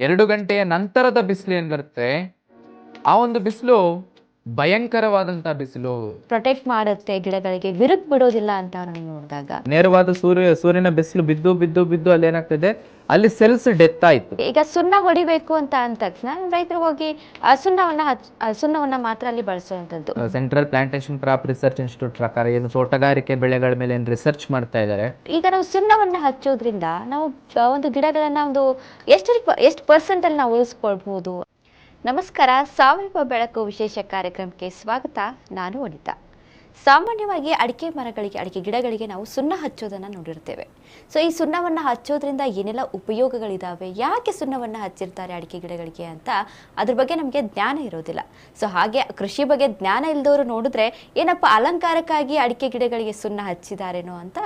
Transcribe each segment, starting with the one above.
ಎರಡು ಗಂಟೆಯ ನಂತರದ ಬಿಸಿಲು ಏನಿರುತ್ತೆ ಆ ಒಂದು ಬಿಸಿಲು ಭಯಂಕರವಾದಂತ ಬಿಸಿಲು. ಪ್ರೊಟೆಕ್ಟ್ ಮಾಡುತ್ತೆ ಗಿಡಗಳಿಗೆ ವಿರುದ್ಧ ಬಿಡೋದಿಲ್ಲ ಅಂತ ನಾನು ನೋಡಿದಾಗ. ನೇರವಾದ ಸೂರ್ಯ ಸೂರ್ಯನ ಬಿಸಿಲು ಬಿದ್ದು ಬಿದ್ದು ಬಿದ್ದು ಅಲ್ಲಿ ಏನಾಗ್ತದೆ? ಅಲ್ಲಿ ಸೆಲ್ಸ್ ಡೆತ್ ಆಯ್ತು. ಈಗ ಸುಣ್ಣ ಹೊಡಿಬೇಕು ಅಂತ ಅಂದ ತಕ್ಷಣ ರೈತರು ಹೋಗಿ ಆ ಸುಣ್ಣವನ್ನ ಹಚ್ ಆ ಸುಣ್ಣವನ್ನ ಮಾತ್ರ ಅಲ್ಲಿ ಬಳಸುವಂತದ್ದು central plantation crop research institute ಪ್ರಕಾರ ಏನು ತೋಟಗಾರಿಕೆ ಬೆಳೆಗಳ ಮೇಲೆ ಏನು ರಿಸರ್ಚ್ ಮಾಡ್ತಾ ಇದ್ದಾರೆ? ಈಗ ನಾವು ಸುಣ್ಣವನ್ನ ಹಚ್ಚೋದ್ರಿಂದ ನಾವು ಆ ಒಂದು ಗಿಡಗಳನ್ನ ಒಂದು ಎಷ್ಟು ಎಷ್ಟು ಪರ್ಸೆಂಟ್ ಅಲ್ಲಿ ನಾವು ಉಳಿಸ್ಕೊಳ್ಬಹುದು? ನಮಸ್ಕಾರ ಸಾವಯವ ಬೆಳಕು ವಿಶೇಷ ಕಾರ್ಯಕ್ರಮಕ್ಕೆ ಸ್ವಾಗತ. ನಾನು ವನಿತಾ ಸಾಮಾನ್ಯವಾಗಿ ಅಡಿಕೆ ಮರಗಳಿಗೆ, ಅಡಿಕೆ ಗಿಡಗಳಿಗೆ ನಾವು ಸುಣ್ಣ ಹಚ್ಚೋದನ್ನು ನೋಡಿರ್ತೇವೆ ಸೊ ಈ ಸುಣ್ಣವನ್ನು ಹಚ್ಚೋದ್ರಿಂದ ಏನೆಲ್ಲ ಉಪಯೋಗಗಳಿದಾವೆ? ಯಾಕೆ ಸುಣ್ಣವನ್ನು ಹಚ್ಚಿರ್ತಾರೆ ಅಡಿಕೆ ಗಿಡಗಳಿಗೆ ಅಂತ ಅದ್ರ ಬಗ್ಗೆ ನಮಗೆ ಜ್ಞಾನ ಇರೋದಿಲ್ಲ. ಸೊ ಹಾಗೆ ಕೃಷಿ ಬಗ್ಗೆ ಜ್ಞಾನ ಇಲ್ಲದವರು ನೋಡಿದ್ರೆ ಏನಪ್ಪ ಅಲಂಕಾರಕ್ಕಾಗಿ ಅಡಿಕೆ ಗಿಡಗಳಿಗೆ ಸುಣ್ಣ ಹಚ್ಚಿದಾರೇನೋ ಅಂತ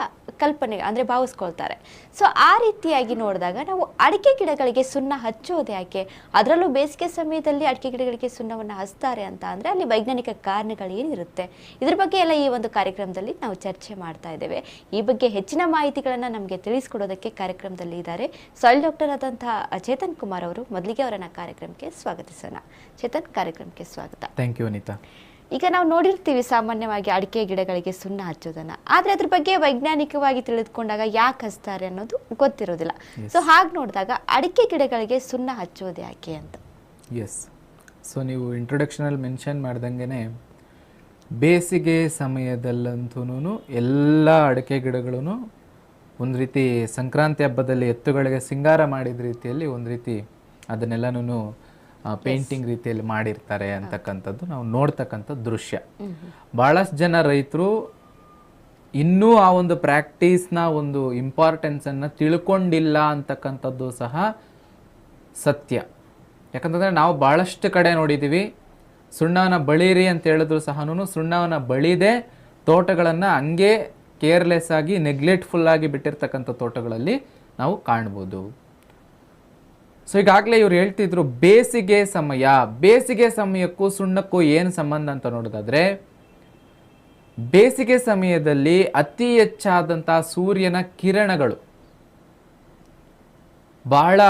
ಕಲ್ಪನೆ, ಅಂದರೆ ಭಾವಿಸ್ಕೊಳ್ತಾರೆ. ಸೊ ಆ ರೀತಿಯಾಗಿ ನೋಡಿದಾಗ ನಾವು ಅಡಿಕೆ ಗಿಡಗಳಿಗೆ ಸುಣ್ಣ ಹಚ್ಚೋದು ಯಾಕೆ? ಅದರಲ್ಲೂ ಬೇಸಿಗೆ ಸಮಯದಲ್ಲಿ ಅಡಿಕೆ ಗಿಡಗಳಿಗೆ ಸುಣ್ಣವನ್ನು ಹಚ್ತಾರೆ ಅಂತ ಅಂದರೆ ಅಲ್ಲಿ ವೈಜ್ಞಾನಿಕ ಕಾರಣಗಳು ಏನಿರುತ್ತೆ ಇದ್ರ ಬಗ್ಗೆ ಎಲ್ಲ ಈ ಒಂದು ಕಾರ್ಯಕ್ರಮದಲ್ಲಿ ನಾವು ಚರ್ಚೆ ಮಾಡ್ತಾ ಇದ್ದೇವೆ. ಈ ಬಗ್ಗೆ ಹೆಚ್ಚಿನ ಮಾಹಿತಿಗಳನ್ನು ನಮಗೆ ತಿಳಿಸ್ಕೊಡೋದಕ್ಕೆ ಕಾರ್ಯಕ್ರಮದಲ್ಲಿ ಇದ್ದಾರೆ. ಸಾಯಿಲ್ ಡಾಕ್ಟರ್ ಆದಂತಹ ಚೇತನ್ ಕುಮಾರ್ ಅವರು ಮೊದಲಿಗೆ ಅವರನ್ನ ಕಾರ್ಯಕ್ರಮಕ್ಕೆ ಸ್ವಾಗತಿಸೋಣ. ಚೇತನ್ ಕಾರ್ಯಕ್ರಮಕ್ಕೆ ಸ್ವಾಗತ. ಥ್ಯಾಂಕ್ ಯು ಅನಿತಾ ಈಗ ನಾವು ನೋಡಿರ್ತೀವಿ ಸಾಮಾನ್ಯವಾಗಿ ಅಡಿಕೆ ಗಿಡಗಳಿಗೆ ಸುಣ್ಣ ಹಚ್ಚೋದನ್ನ. ಆದ್ರೆ ಅದ್ರ ಬಗ್ಗೆ ವೈಜ್ಞಾನಿಕವಾಗಿ ತಿಳಿದುಕೊಂಡಾಗ ಯಾಕೆ ಹಚ್ತಾರೆ ಅನ್ನೋದು ಗೊತ್ತಿರೋದಿಲ್ಲ. ಸೊ ಹಾಗೆ ನೋಡಿದಾಗ ಅಡಿಕೆ ಗಿಡಗಳಿಗೆ ಸುಣ್ಣ ಹಚ್ಚೋದು ಯಾಕೆ ಅಂತ? ಎಸ್ ಸೊ ನೀವು ಇಂಟ್ರೊಡಕ್ಷನಲ್ಲಿ ಮೆನ್ಷನ್ ಮಾಡ್ದಂಗೆ ಬೇಸಿಗೆ ಸಮಯದಲ್ಲಂತೂ ಎಲ್ಲ ಅಡಿಕೆ ಗಿಡಗಳೂ ಒಂದು ರೀತಿ ಸಂಕ್ರಾಂತಿ ಹಬ್ಬದಲ್ಲಿ ಎತ್ತುಗಳಿಗೆ ಸಿಂಗಾರ ಮಾಡಿದ ರೀತಿಯಲ್ಲಿ ಒಂದು ರೀತಿ ಅದನ್ನೆಲ್ಲನೂ ಪೇಂಟಿಂಗ್ ರೀತಿಯಲ್ಲಿ ಮಾಡಿರ್ತಾರೆ ಅಂತಕ್ಕಂಥದ್ದು ನಾವು ನೋಡ್ತಕ್ಕಂಥ ದೃಶ್ಯ. ಭಾಳಷ್ಟು ಜನ ರೈತರು ಇನ್ನೂ ಆ ಒಂದು ಪ್ರಾಕ್ಟೀಸ್ನ ಒಂದು ಇಂಪಾರ್ಟೆನ್ಸನ್ನು ತಿಳ್ಕೊಂಡಿಲ್ಲ ಅಂತಕ್ಕಂಥದ್ದು ಸಹ ಸತ್ಯ. ಯಾಕಂತಂದರೆ ನಾವು ಭಾಳಷ್ಟು ಕಡೆ ನೋಡಿದ್ದೀವಿ ಸುಣ್ಣವನ್ನ ಬಳಿರಿ ಅಂತ ಹೇಳಿದ್ರು ಸಹ ಸುಣ್ಣವನ್ನು ಬಳಿದೆ ತೋಟಗಳನ್ನು ಹಂಗೆ ಕೇರ್ಲೆಸ್ ಆಗಿ ನೆಗ್ಲೆಕ್ಟ್ಫುಲ್ ಆಗಿ ಬಿಟ್ಟಿರ್ತಕ್ಕಂಥ ತೋಟಗಳಲ್ಲಿ ನಾವು ಕಾಣ್ಬೋದು. ಸೊ ಈಗಾಗಲೇ ಇವ್ರು ಹೇಳ್ತಿದ್ರು ಬೇಸಿಗೆ ಸಮಯ. ಬೇಸಿಗೆ ಸಮಯಕ್ಕೂ ಸುಣ್ಣಕ್ಕೂ ಏನು ಸಂಬಂಧ ಅಂತ ನೋಡೋದಾದ್ರೆ, ಬೇಸಿಗೆ ಸಮಯದಲ್ಲಿ ಅತಿ ಹೆಚ್ಚಾದಂಥ ಸೂರ್ಯನ ಕಿರಣಗಳು ಬಹಳ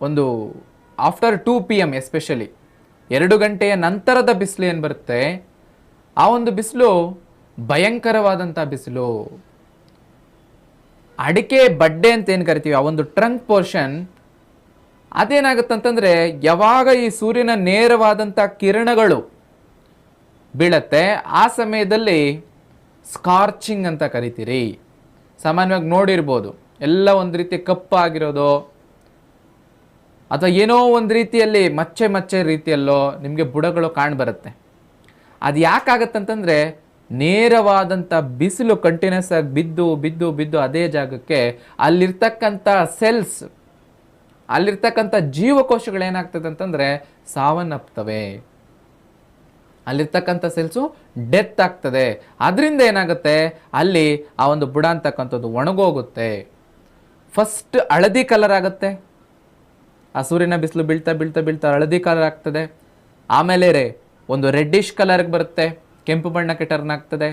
ಒಂದು after two P M especially ಎರಡು ಗಂಟೆಯ ನಂತರದ ಬಿಸಿಲು ಏನು ಬರುತ್ತೆ? ಆ ಒಂದು ಬಿಸಿಲು ಭಯಂಕರವಾದಂಥ ಬಿಸಿಲು. ಅಡಿಕೆ, ಬಡ್ಡೆ ಅಂತ ಏನು ಕರಿತೀವಿ? ಆ ಒಂದು ಟ್ರಂಕ್ ಪೋರ್ಷನ್ ಅದೇನಾಗುತ್ತಂತಂದ್ರೆ ಯಾವಾಗ ಈ ಸೂರ್ಯನ ನೇರವಾದಂಥ ಕಿರಣಗಳು ಬೀಳತ್ತೆ, ಆ ಸಮಯದಲ್ಲಿ ಸ್ಕಾರ್ಚಿಂಗ್ ಅಂತ ಕರಿತೀರಿ. ಸಾಮಾನ್ಯವಾಗಿ ನೋಡಿರ್ಬೋದು. ಎಲ್ಲ ಒಂದು ರೀತಿ ಕಪ್ಪಾಗಿರೋದು ಅಥವಾ ಏನೋ ಒಂದು ರೀತಿಯಲ್ಲಿ ಮಚ್ಚೆ ಮಚ್ಚೆ ರೀತಿಯಲ್ಲೋ ನಿಮಗೆ ಬುಡಗಳು ಕಾಣ್ಬರುತ್ತೆ ಅದು ಯಾಕಾಗತ್ತಂತಂದರೆ ನೇರವಾದಂಥ ಬಿಸಿಲು ಕಂಟಿನ್ಯೂಸ್ ಆಗಿ ಬಿದ್ದು ಬಿದ್ದು ಬಿದ್ದು ಅದೇ ಜಾಗಕ್ಕೆ ಅಲ್ಲಿರ್ತಕ್ಕಂಥ ಸೆಲ್ಸ್ ಅಲ್ಲಿರ್ತಕ್ಕಂಥ ಜೀವಕೋಶಗಳು ಏನಾಗ್ತದೆ ಅಂತಂದರೆ ಸಾವನ್ನಪ್ತವೆ ಅಲ್ಲಿರ್ತಕ್ಕಂಥ ಸೆಲ್ಸು ಡೆತ್ ಆಗ್ತದೆ. ಅದರಿಂದ ಏನಾಗುತ್ತೆ? ಅಲ್ಲಿ ಆ ಒಂದು ಬುಡ ಅಂತಕ್ಕಂಥದ್ದು ಒಣಗೋಗುತ್ತೆ. ಫಸ್ಟ್ ಹಳದಿ ಕಲರ್ ಆಗುತ್ತೆ. ಆ ಸೂರ್ಯನ ಬಿಸಿಲು ಬೀಳ್ತಾ ಬೀಳ್ತಾ ಬೀಳ್ತಾ ಹಳದಿ ಕಲರ್ ಆಗ್ತದೆ. ಆಮೇಲೆ ರೇ, ಒಂದು ರೆಡ್ಡಿಶ್ ಕಲರ್ಗೆ ಬರುತ್ತೆ. ಕೆಂಪು ಬಣ್ಣಕ್ಕೆ ಟರ್ನ್ ಆಗ್ತದೆ.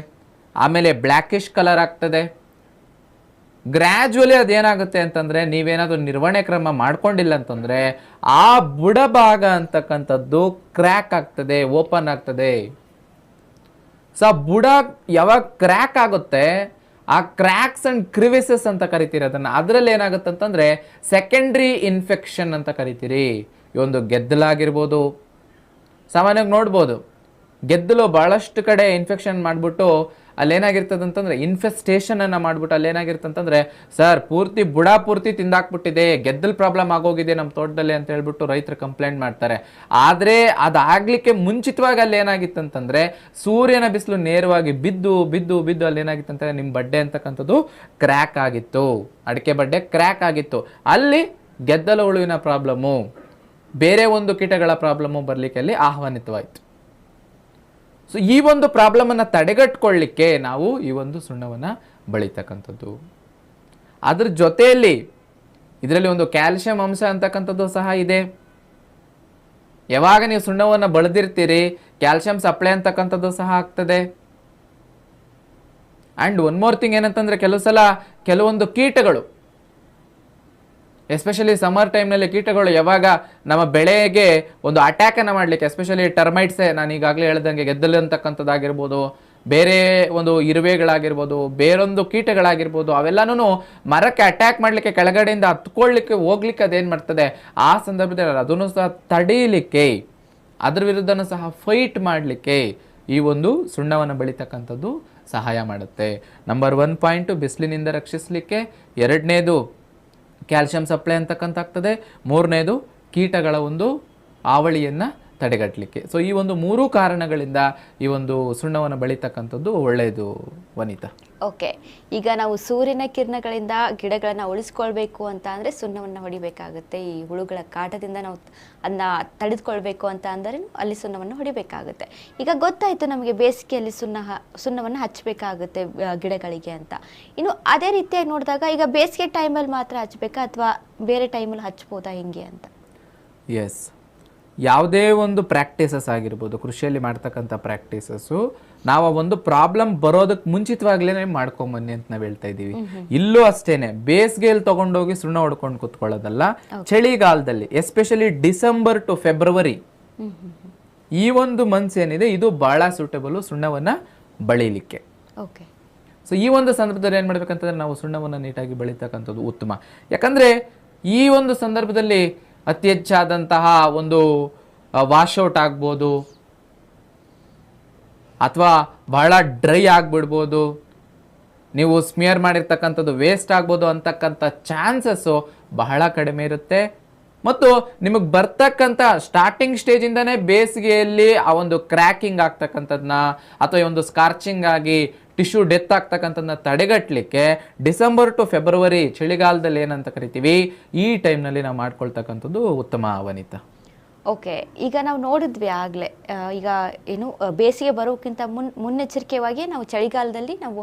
ಆಮೇಲೆ ಬ್ಲ್ಯಾಕಿಶ್ ಕಲರ್ ಆಗ್ತದೆ. ಗ್ರ್ಯಾಜುವಲಿ ಅದೇನಾಗುತ್ತೆ ಅಂತಂದರೆ, ನೀವೇನಾದರೂ ನಿರ್ವಹಣೆ ಕ್ರಮ ಮಾಡ್ಕೊಂಡಿಲ್ಲ ಅಂತಂದರೆ, ಆ ಬುಡ ಭಾಗ ಅಂತಕ್ಕಂಥದ್ದು ಕ್ರ್ಯಾಕ್ ಆಗ್ತದೆ ಓಪನ್ ಆಗ್ತದೆ. ಸೊ ಬುಡ ಯಾವಾಗ ಕ್ರ್ಯಾಕ್ ಆಗುತ್ತೆ ಆ ಕ್ರ್ಯಾಕ್ಸ್ ಅಂಡ್ ಕ್ರಿವಿಸಸ್ ಅಂತ ಕರಿತೀರಿ ಅದನ್ನು. ಅದರಲ್ಲಿ ಏನಾಗುತ್ತೆ ಅಂತಂದರೆ ಸೆಕೆಂಡ್ರಿ ಇನ್ಫೆಕ್ಷನ್ ಅಂತ ಕರಿತೀರಿ. ಈ ಒಂದು ಗೆದ್ದಲಾಗಿರ್ಬೋದು. ಸಾಮಾನ್ಯವಾಗಿ ನೋಡ್ಬೋದು. ಗೆದ್ದಲು ಭಾಳಷ್ಟು ಕಡೆ ಇನ್ಫೆಕ್ಷನ್ ಮಾಡಿಬಿಟ್ಟು ಅಲ್ಲೇನಾಗಿರ್ತದೆ ಅಂತಂದ್ರೆ ಇನ್ಫೆಸ್ಟೇಷನ್ ಅನ್ನ ಮಾಡ್ಬಿಟ್ಟು ಅಲ್ಲೇನಾಗಿರ್ತಂತಂದ್ರೆ, ಸರ್, ಪೂರ್ತಿ ಬುಡ ಪೂರ್ತಿ ತಿಂದಾಕ್ಬಿಟ್ಟಿದೆ, ಗೆದ್ದಲ್ ಪ್ರಾಬ್ಲಮ್ ಆಗೋಗಿದೆ ನಮ್ಮ ತೋಟದಲ್ಲಿ ಅಂತ ಹೇಳ್ಬಿಟ್ಟು ರೈತರು ಕಂಪ್ಲೇಂಟ್ ಮಾಡ್ತಾರೆ. ಆದರೆ ಅದಾಗ್ಲಿಕ್ಕೆ ಮುಂಚಿತವಾಗಿ ಅಲ್ಲಿ ಏನಾಗಿತ್ತಂತಂದ್ರೆ ಸೂರ್ಯನ ಬಿಸಿಲು ನೇರವಾಗಿ ಬಿದ್ದು ಬಿದ್ದು ಬಿದ್ದು ಅಲ್ಲಿ ಏನಾಗಿತ್ತು ನಿಮ್ ನಿಮ್ಮ ಬಡ್ಡೆ ಅಂತಕ್ಕಂಥದ್ದು ಕ್ರ್ಯಾಕ್ ಆಗಿತ್ತು. ಅಡಿಕೆ ಬಡ್ಡೆ ಕ್ರ್ಯಾಕ್ ಆಗಿತ್ತು. ಅಲ್ಲಿ ಗೆದ್ದಲ ಹುಳುವಿನ ಪ್ರಾಬ್ಲಮ್ಮು ಬೇರೆ ಒಂದು ಕೀಟಗಳ ಪ್ರಾಬ್ಲಮ್ಮು ಬರಲಿಕ್ಕೆ ಅಲ್ಲಿ ಆಹ್ವಾನಿತವಾಯಿತು. ಸೊ ಈ ಒಂದು ಪ್ರಾಬ್ಲಮನ್ನು ತಡೆಗಟ್ಕೊಳ್ಳಿಕ್ಕೆ ನಾವು ಈ ಒಂದು ಸುಣ್ಣವನ್ನು ಬಳಿತಕ್ಕಂಥದ್ದು. ಅದ್ರ ಜೊತೆಯಲ್ಲಿ ಇದರಲ್ಲಿ ಒಂದು ಕ್ಯಾಲ್ಸಿಯಂ ಅಂಶ ಅಂತಕ್ಕಂಥದ್ದು ಸಹ ಇದೆ. ಯಾವಾಗ ನೀವು ಸುಣ್ಣವನ್ನು ಬಳದಿರ್ತೀರಿ ಕ್ಯಾಲ್ಸಿಯಂ ಸಪ್ಲೈ ಅಂತಕ್ಕಂಥದ್ದು ಸಹ ಆಗ್ತದೆ. ಆ್ಯಂಡ್ ಒನ್ ಮೋರ್ ಥಿಂಗ್ ಏನಂತಂದ್ರೆ, ಕೆಲವು ಸಲ ಕೆಲವೊಂದು ಕೀಟಗಳು ಎಸ್ಪೆಷಲಿ ಸಮರ್ ಟೈಮ್ನಲ್ಲಿ ಕೀಟಗಳು ಯಾವಾಗ ನಮ್ಮ ಬೆಳೆಗೆ ಒಂದು ಅಟ್ಯಾಕನ್ನು ಮಾಡಲಿಕ್ಕೆ ಎಸ್ಪೆಷಲಿ ಟರ್ಮೈಟ್ಸೇ ನಾನು ಈಗಾಗಲೇ ಹೇಳ್ದಂಗೆ ಗೆದ್ದಲು ಅಂತಕ್ಕಂಥದ್ದಾಗಿರ್ಬೋದು ಬೇರೆ ಒಂದು ಇರುವೆಗಳಾಗಿರ್ಬೋದು, ಬೇರೊಂದು ಕೀಟಗಳಾಗಿರ್ಬೋದು ಅವೆಲ್ಲನೂ ಮರಕ್ಕೆ ಅಟ್ಯಾಕ್ ಮಾಡಲಿಕ್ಕೆ ಕೆಳಗಡೆಯಿಂದ ಹತ್ಕೊಳ್ಳಿಕ್ಕೆ, ಹೋಗ್ಲಿಕ್ಕೆ ಅದೇನು ಮಾಡ್ತದೆ? ಆ ಸಂದರ್ಭದಲ್ಲಿ ಅದನ್ನು ಸಹ ತಡೀಲಿಕ್ಕೆ, ಅದ್ರ ವಿರುದ್ಧನೂ ಸಹ ಫೈಟ್ ಮಾಡಲಿಕ್ಕೆ ಈ ಒಂದು ಸುಣ್ಣವನ್ನು ಬೆಳೀತಕ್ಕಂಥದ್ದು ಸಹಾಯ ಮಾಡುತ್ತೆ. ನಂಬರ್ ಒನ್ ಪಾಯಿಂಟು ಬಿಸಿಲಿನಿಂದ ರಕ್ಷಿಸಲಿಕ್ಕೆ. ಎರಡನೇದು ಕ್ಯಾಲ್ಶಿಯಂ ಸಪ್ಲೈ ಅಂತಕ್ಕಂಥ ಮೂರನೇದು ಕೀಟಗಳ ಒಂದು ಆವಳಿಯನ್ನು ತಡೆಗಟ್ಟಲಿಕ್ಕೆ. ಸೊ ಈ ಒಂದು ಮೂರು ಕಾರಣಗಳಿಂದ ಈ ಒಂದು ಸುಣ್ಣವನ್ನು ಬೆಳೀತಕ್ಕಂಥದ್ದು ಒಳ್ಳೆಯದು ವನಿತಾ. ಓಕೆ ಈಗ ನಾವು ಸೂರ್ಯನ ಕಿರಣಗಳಿಂದ ಗಿಡಗಳನ್ನು ಉಳಿಸ್ಕೊಳ್ಬೇಕು ಅಂತ ಅಂದರೆ ಸುಣ್ಣವನ್ನು ಹೊಡಿಬೇಕಾಗುತ್ತೆ. ಈ ಹುಳುಗಳ ಕಾಟದಿಂದ ನಾವು ಅದನ್ನ ತಡೆದುಕೊಳ್ಬೇಕು ಅಂತ ಅಂದರೆ ಅಲ್ಲಿ ಸುಣ್ಣವನ್ನು ಹೊಡಿಬೇಕಾಗುತ್ತೆ. ಈಗ ಗೊತ್ತಾಯಿತು ನಮಗೆ ಬೇಸಿಗೆಯಲ್ಲಿ ಸುಣ್ಣ ಸುಣ್ಣವನ್ನು ಹಚ್ಚಬೇಕಾಗುತ್ತೆ ಗಿಡಗಳಿಗೆ ಅಂತ. ಇನ್ನು ಅದೇ ರೀತಿಯಾಗಿ ನೋಡಿದಾಗ ಈಗ ಬೇಸಿಗೆ ಟೈಮಲ್ಲಿ ಮಾತ್ರ ಹಚ್ಚಬೇಕಾ ಅಥವಾ ಬೇರೆ ಟೈಮಲ್ಲಿ ಹಚ್ಬೋದಾ ಹೆಂಗೆ ಅಂತ? ಎಸ್ ಯಾವುದೇ ಒಂದು ಪ್ರಾಕ್ಟೀಸಸ್ ಆಗಿರ್ಬೋದು ಕೃಷಿಯಲ್ಲಿ ಮಾಡ್ತಕ್ಕಂಥ ಪ್ರಾಕ್ಟೀಸಸ್ಸು ನಾವು ಆ ಒಂದು ಪ್ರಾಬ್ಲಮ್ ಬರೋದಕ್ಕೆ ಮುಂಚಿತವಾಗ್ಲೇ ಮಾಡ್ಕೊಂಬನ್ನಿ ಅಂತ ನಾವು ಹೇಳ್ತಾ ಇದ್ದೀವಿ. ಇಲ್ಲೂ ಅಷ್ಟೇನೆ ಬೇಸಿಗೆಯಲ್ಲಿ ತಗೊಂಡೋಗಿ ಸುಣ್ಣ ಹೊಡ್ಕೊಂಡು ಕುತ್ಕೊಳ್ಳೋದಲ್ಲ. ಚಳಿಗಾಲದಲ್ಲಿ ಎಸ್ಪೆಷಲಿ ಡಿಸೆಂಬರ್ ಟು ಫೆಬ್ರವರಿ ಈ ಒಂದು ಮಂತ್ಸ್ ಏನಿದೆ ಇದು ಬಹಳ ಸೂಟಬಲ್ ಸುಣ್ಣವನ್ನ ಬಳಿಲಿಕ್ಕೆ. ಓಕೆ. ಸೊ ಈ ಒಂದು ಸಂದರ್ಭದಲ್ಲಿ ಏನು ಮಾಡ್ಬೇಕಂತಂದ್ರೆ ನಾವು ಸುಣ್ಣವನ್ನು ನೀಟಾಗಿ ಬೆಳೀತಕ್ಕಂಥದ್ದು ಉತ್ತಮ. ಯಾಕಂದ್ರೆ ಈ ಒಂದು ಸಂದರ್ಭದಲ್ಲಿ ಅತಿ ಹೆಚ್ಚಾದಂತಹ ಒಂದು ವಾಶೌಟ್ ಆಗ್ಬೋದು. ಅಥವಾ ಬಹಳ ಡ್ರೈ ಆಗಿಬಿಡ್ಬೋದು. ನೀವು ಸ್ಮಿಯರ್ ಮಾಡಿರ್ತಕ್ಕಂಥದ್ದು ವೇಸ್ಟ್ ಆಗ್ಬೋದು ಅಂತಕ್ಕಂಥ ಚಾನ್ಸಸ್ಸು ಬಹಳ ಕಡಿಮೆ ಇರುತ್ತೆ. ಮತ್ತು ನಿಮಗೆ ಬರ್ತಕ್ಕಂಥ ಸ್ಟಾರ್ಟಿಂಗ್ ಸ್ಟೇಜಿಂದನೇ ಬೇಸಿಗೆಯಲ್ಲಿ ಆ ಒಂದು ಕ್ರ್ಯಾಕಿಂಗ್ ಆಗ್ತಕ್ಕಂಥದ್ದನ್ನ ಅಥವಾ ಈ ಒಂದು ಸ್ಕಾರ್ಚಿಂಗ್ ಆಗಿ ಟಿಶ್ಯೂ ಡೆತ್ ಆಗ್ತಕ್ಕಂಥದ್ದನ್ನ ತಡೆಗಟ್ಟಲಿಕ್ಕೆ ಡಿಸೆಂಬರ್ ಟು ಫೆಬ್ರವರಿ ಚಳಿಗಾಲದಲ್ಲಿ ಏನಂತ ಕರಿತೀವಿ, ಈ ಟೈಮ್ನಲ್ಲಿ ನಾವು ಮಾಡ್ಕೊಳ್ತಕ್ಕಂಥದ್ದು ಉತ್ತಮ, ವನಿತಾ. ಓಕೆ, ಈಗ ನಾವು ನೋಡಿದ್ವಿ ಆಗಲೇ ಈಗ ಏನು ಬೇಸಿಗೆ ಬರೋಕ್ಕಿಂತ ಮುನ್ ಮುನ್ನೆಚ್ಚರಿಕೆಯಾಗಿ ನಾವು ಚಳಿಗಾಲದಲ್ಲಿ ನಾವು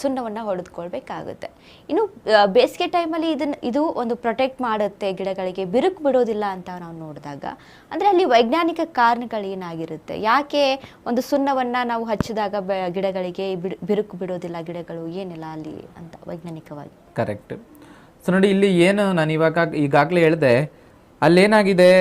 ಸುಣ್ಣವನ್ನು ಹೊಡೆದುಕೊಳ್ಬೇಕಾಗುತ್ತೆ. ಇನ್ನು ಬೇಸಿಗೆ ಟೈಮಲ್ಲಿ ಇದನ್ನು, ಇದು ಒಂದು ಪ್ರೊಟೆಕ್ಟ್ ಮಾಡುತ್ತೆ ಗಿಡಗಳಿಗೆ, ಬಿರುಕು ಬಿಡೋದಿಲ್ಲ ಅಂತ ನಾವು ನೋಡಿದಾಗ, ಅಂದರೆ ಅಲ್ಲಿ ವೈಜ್ಞಾನಿಕ ಕಾರಣಗಳೇನಾಗಿರುತ್ತೆ ಯಾಕೆ ಒಂದು ಸುಣ್ಣವನ್ನು ನಾವು ಹಚ್ಚಿದಾಗ ಗಿಡಗಳಿಗೆ ಬಿರುಕು ಬಿಡೋದಿಲ್ಲ ಗಿಡಗಳು, ಏನಿಲ್ಲ ಅಲ್ಲಿ ಅಂತ ವೈಜ್ಞಾನಿಕವಾಗಿ? ಕರೆಕ್ಟ್ ಸೊ ನೋಡಿ, ಇಲ್ಲಿ ಏನು ನಾನು ಇವಾಗ ಈಗಾಗಲೇ ಹೇಳಿದೆ, ಅಲ್ಲೇನಾಗಿದೆ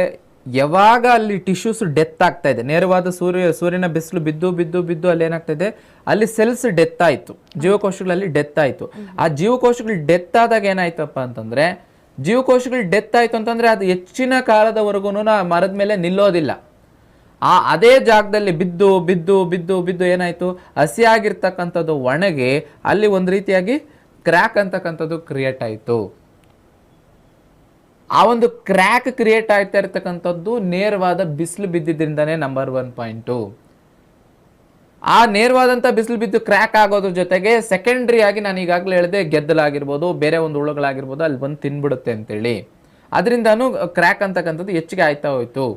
ಯಾವಾಗ ಅಲ್ಲಿ ಟಿಶ್ಯೂಸ್ ಡೆತ್ ಆಗ್ತಾ ಇದೆ? ನೇರವಾದ ಸೂರ್ಯ, ಸೂರ್ಯನ ಬಿಸಿಲು ಬಿದ್ದು ಬಿದ್ದು ಬಿದ್ದು ಅಲ್ಲಿ ಏನಾಗ್ತಾ ಇದೆ? ಅಲ್ಲಿ ಸೆಲ್ಸ್ ಡೆತ್ ಆಯಿತು. ಜೀವಕೋಶಗಳಲ್ಲಿ ಡೆತ್ ಆಯಿತು. ಆ ಜೀವಕೋಶಗಳು ಡೆತ್ ಆದಾಗ ಏನಾಯ್ತಪ್ಪ ಅಂತಂದ್ರೆ, ಜೀವಕೋಶಗಳು ಡೆತ್ ಆಯಿತು ಅಂತಂದ್ರೆ ಅದು ಹೆಚ್ಚಿನ ಕಾಲದವರೆಗೂ ಮರದ ಮೇಲೆ ನಿಲ್ಲೋದಿಲ್ಲ. ಆ ಅದೇ ಜಾಗದಲ್ಲಿ ಬಿದ್ದು ಬಿದ್ದು ಬಿದ್ದು ಬಿದ್ದು ಏನಾಯ್ತು? ಹಸಿಯಾಗಿರ್ತಕ್ಕಂಥದ್ದು ಒಣಗಿ ಅಲ್ಲಿ ಒಂದು ರೀತಿಯಾಗಿ ಕ್ರ್ಯಾಕ್ ಅಂತಕ್ಕಂಥದ್ದು ಕ್ರಿಯೇಟ್ ಆಯಿತು. ಆ ಒಂದು ಕ್ರ್ಯಾಕ್ ಕ್ರಿಯೇಟ್ ಆಗ್ತಾ ಇರ್ತಕ್ಕಂಥದ್ದು ನೇರವಾದ ಬಿಸಿಲು ಬಿದ್ದಿದ್ದರಿಂದನೇ ನಂಬರ್ ಒನ್ ಪಾಯಿಂಟು ಆ ನೇರವಾದಂಥ ಬಿಸಿಲು ಬಿದ್ದು ಕ್ರ್ಯಾಕ್ ಆಗೋದ್ರ ಜೊತೆಗೆ ಸೆಕೆಂಡ್ರಿ ಆಗಿ ನಾನು ಈಗಾಗಲೇ ಹೇಳಿದೆ ಗೆದ್ದಲಾಗಿರ್ಬೋದು, ಬೇರೆ ಒಂದು ಹುಳುಗಳಾಗಿರ್ಬೋದು, ಅಲ್ಲಿ ಬಂದು ತಿನ್ಬಿಡುತ್ತೆ ಅಂತೇಳಿ. ಅದರಿಂದನೂ ಕ್ರ್ಯಾಕ್ ಅಂತಕ್ಕಂಥದ್ದು ಹೆಚ್ಚಿಗೆ ಆಯ್ತಾ ಹೋಯ್ತು.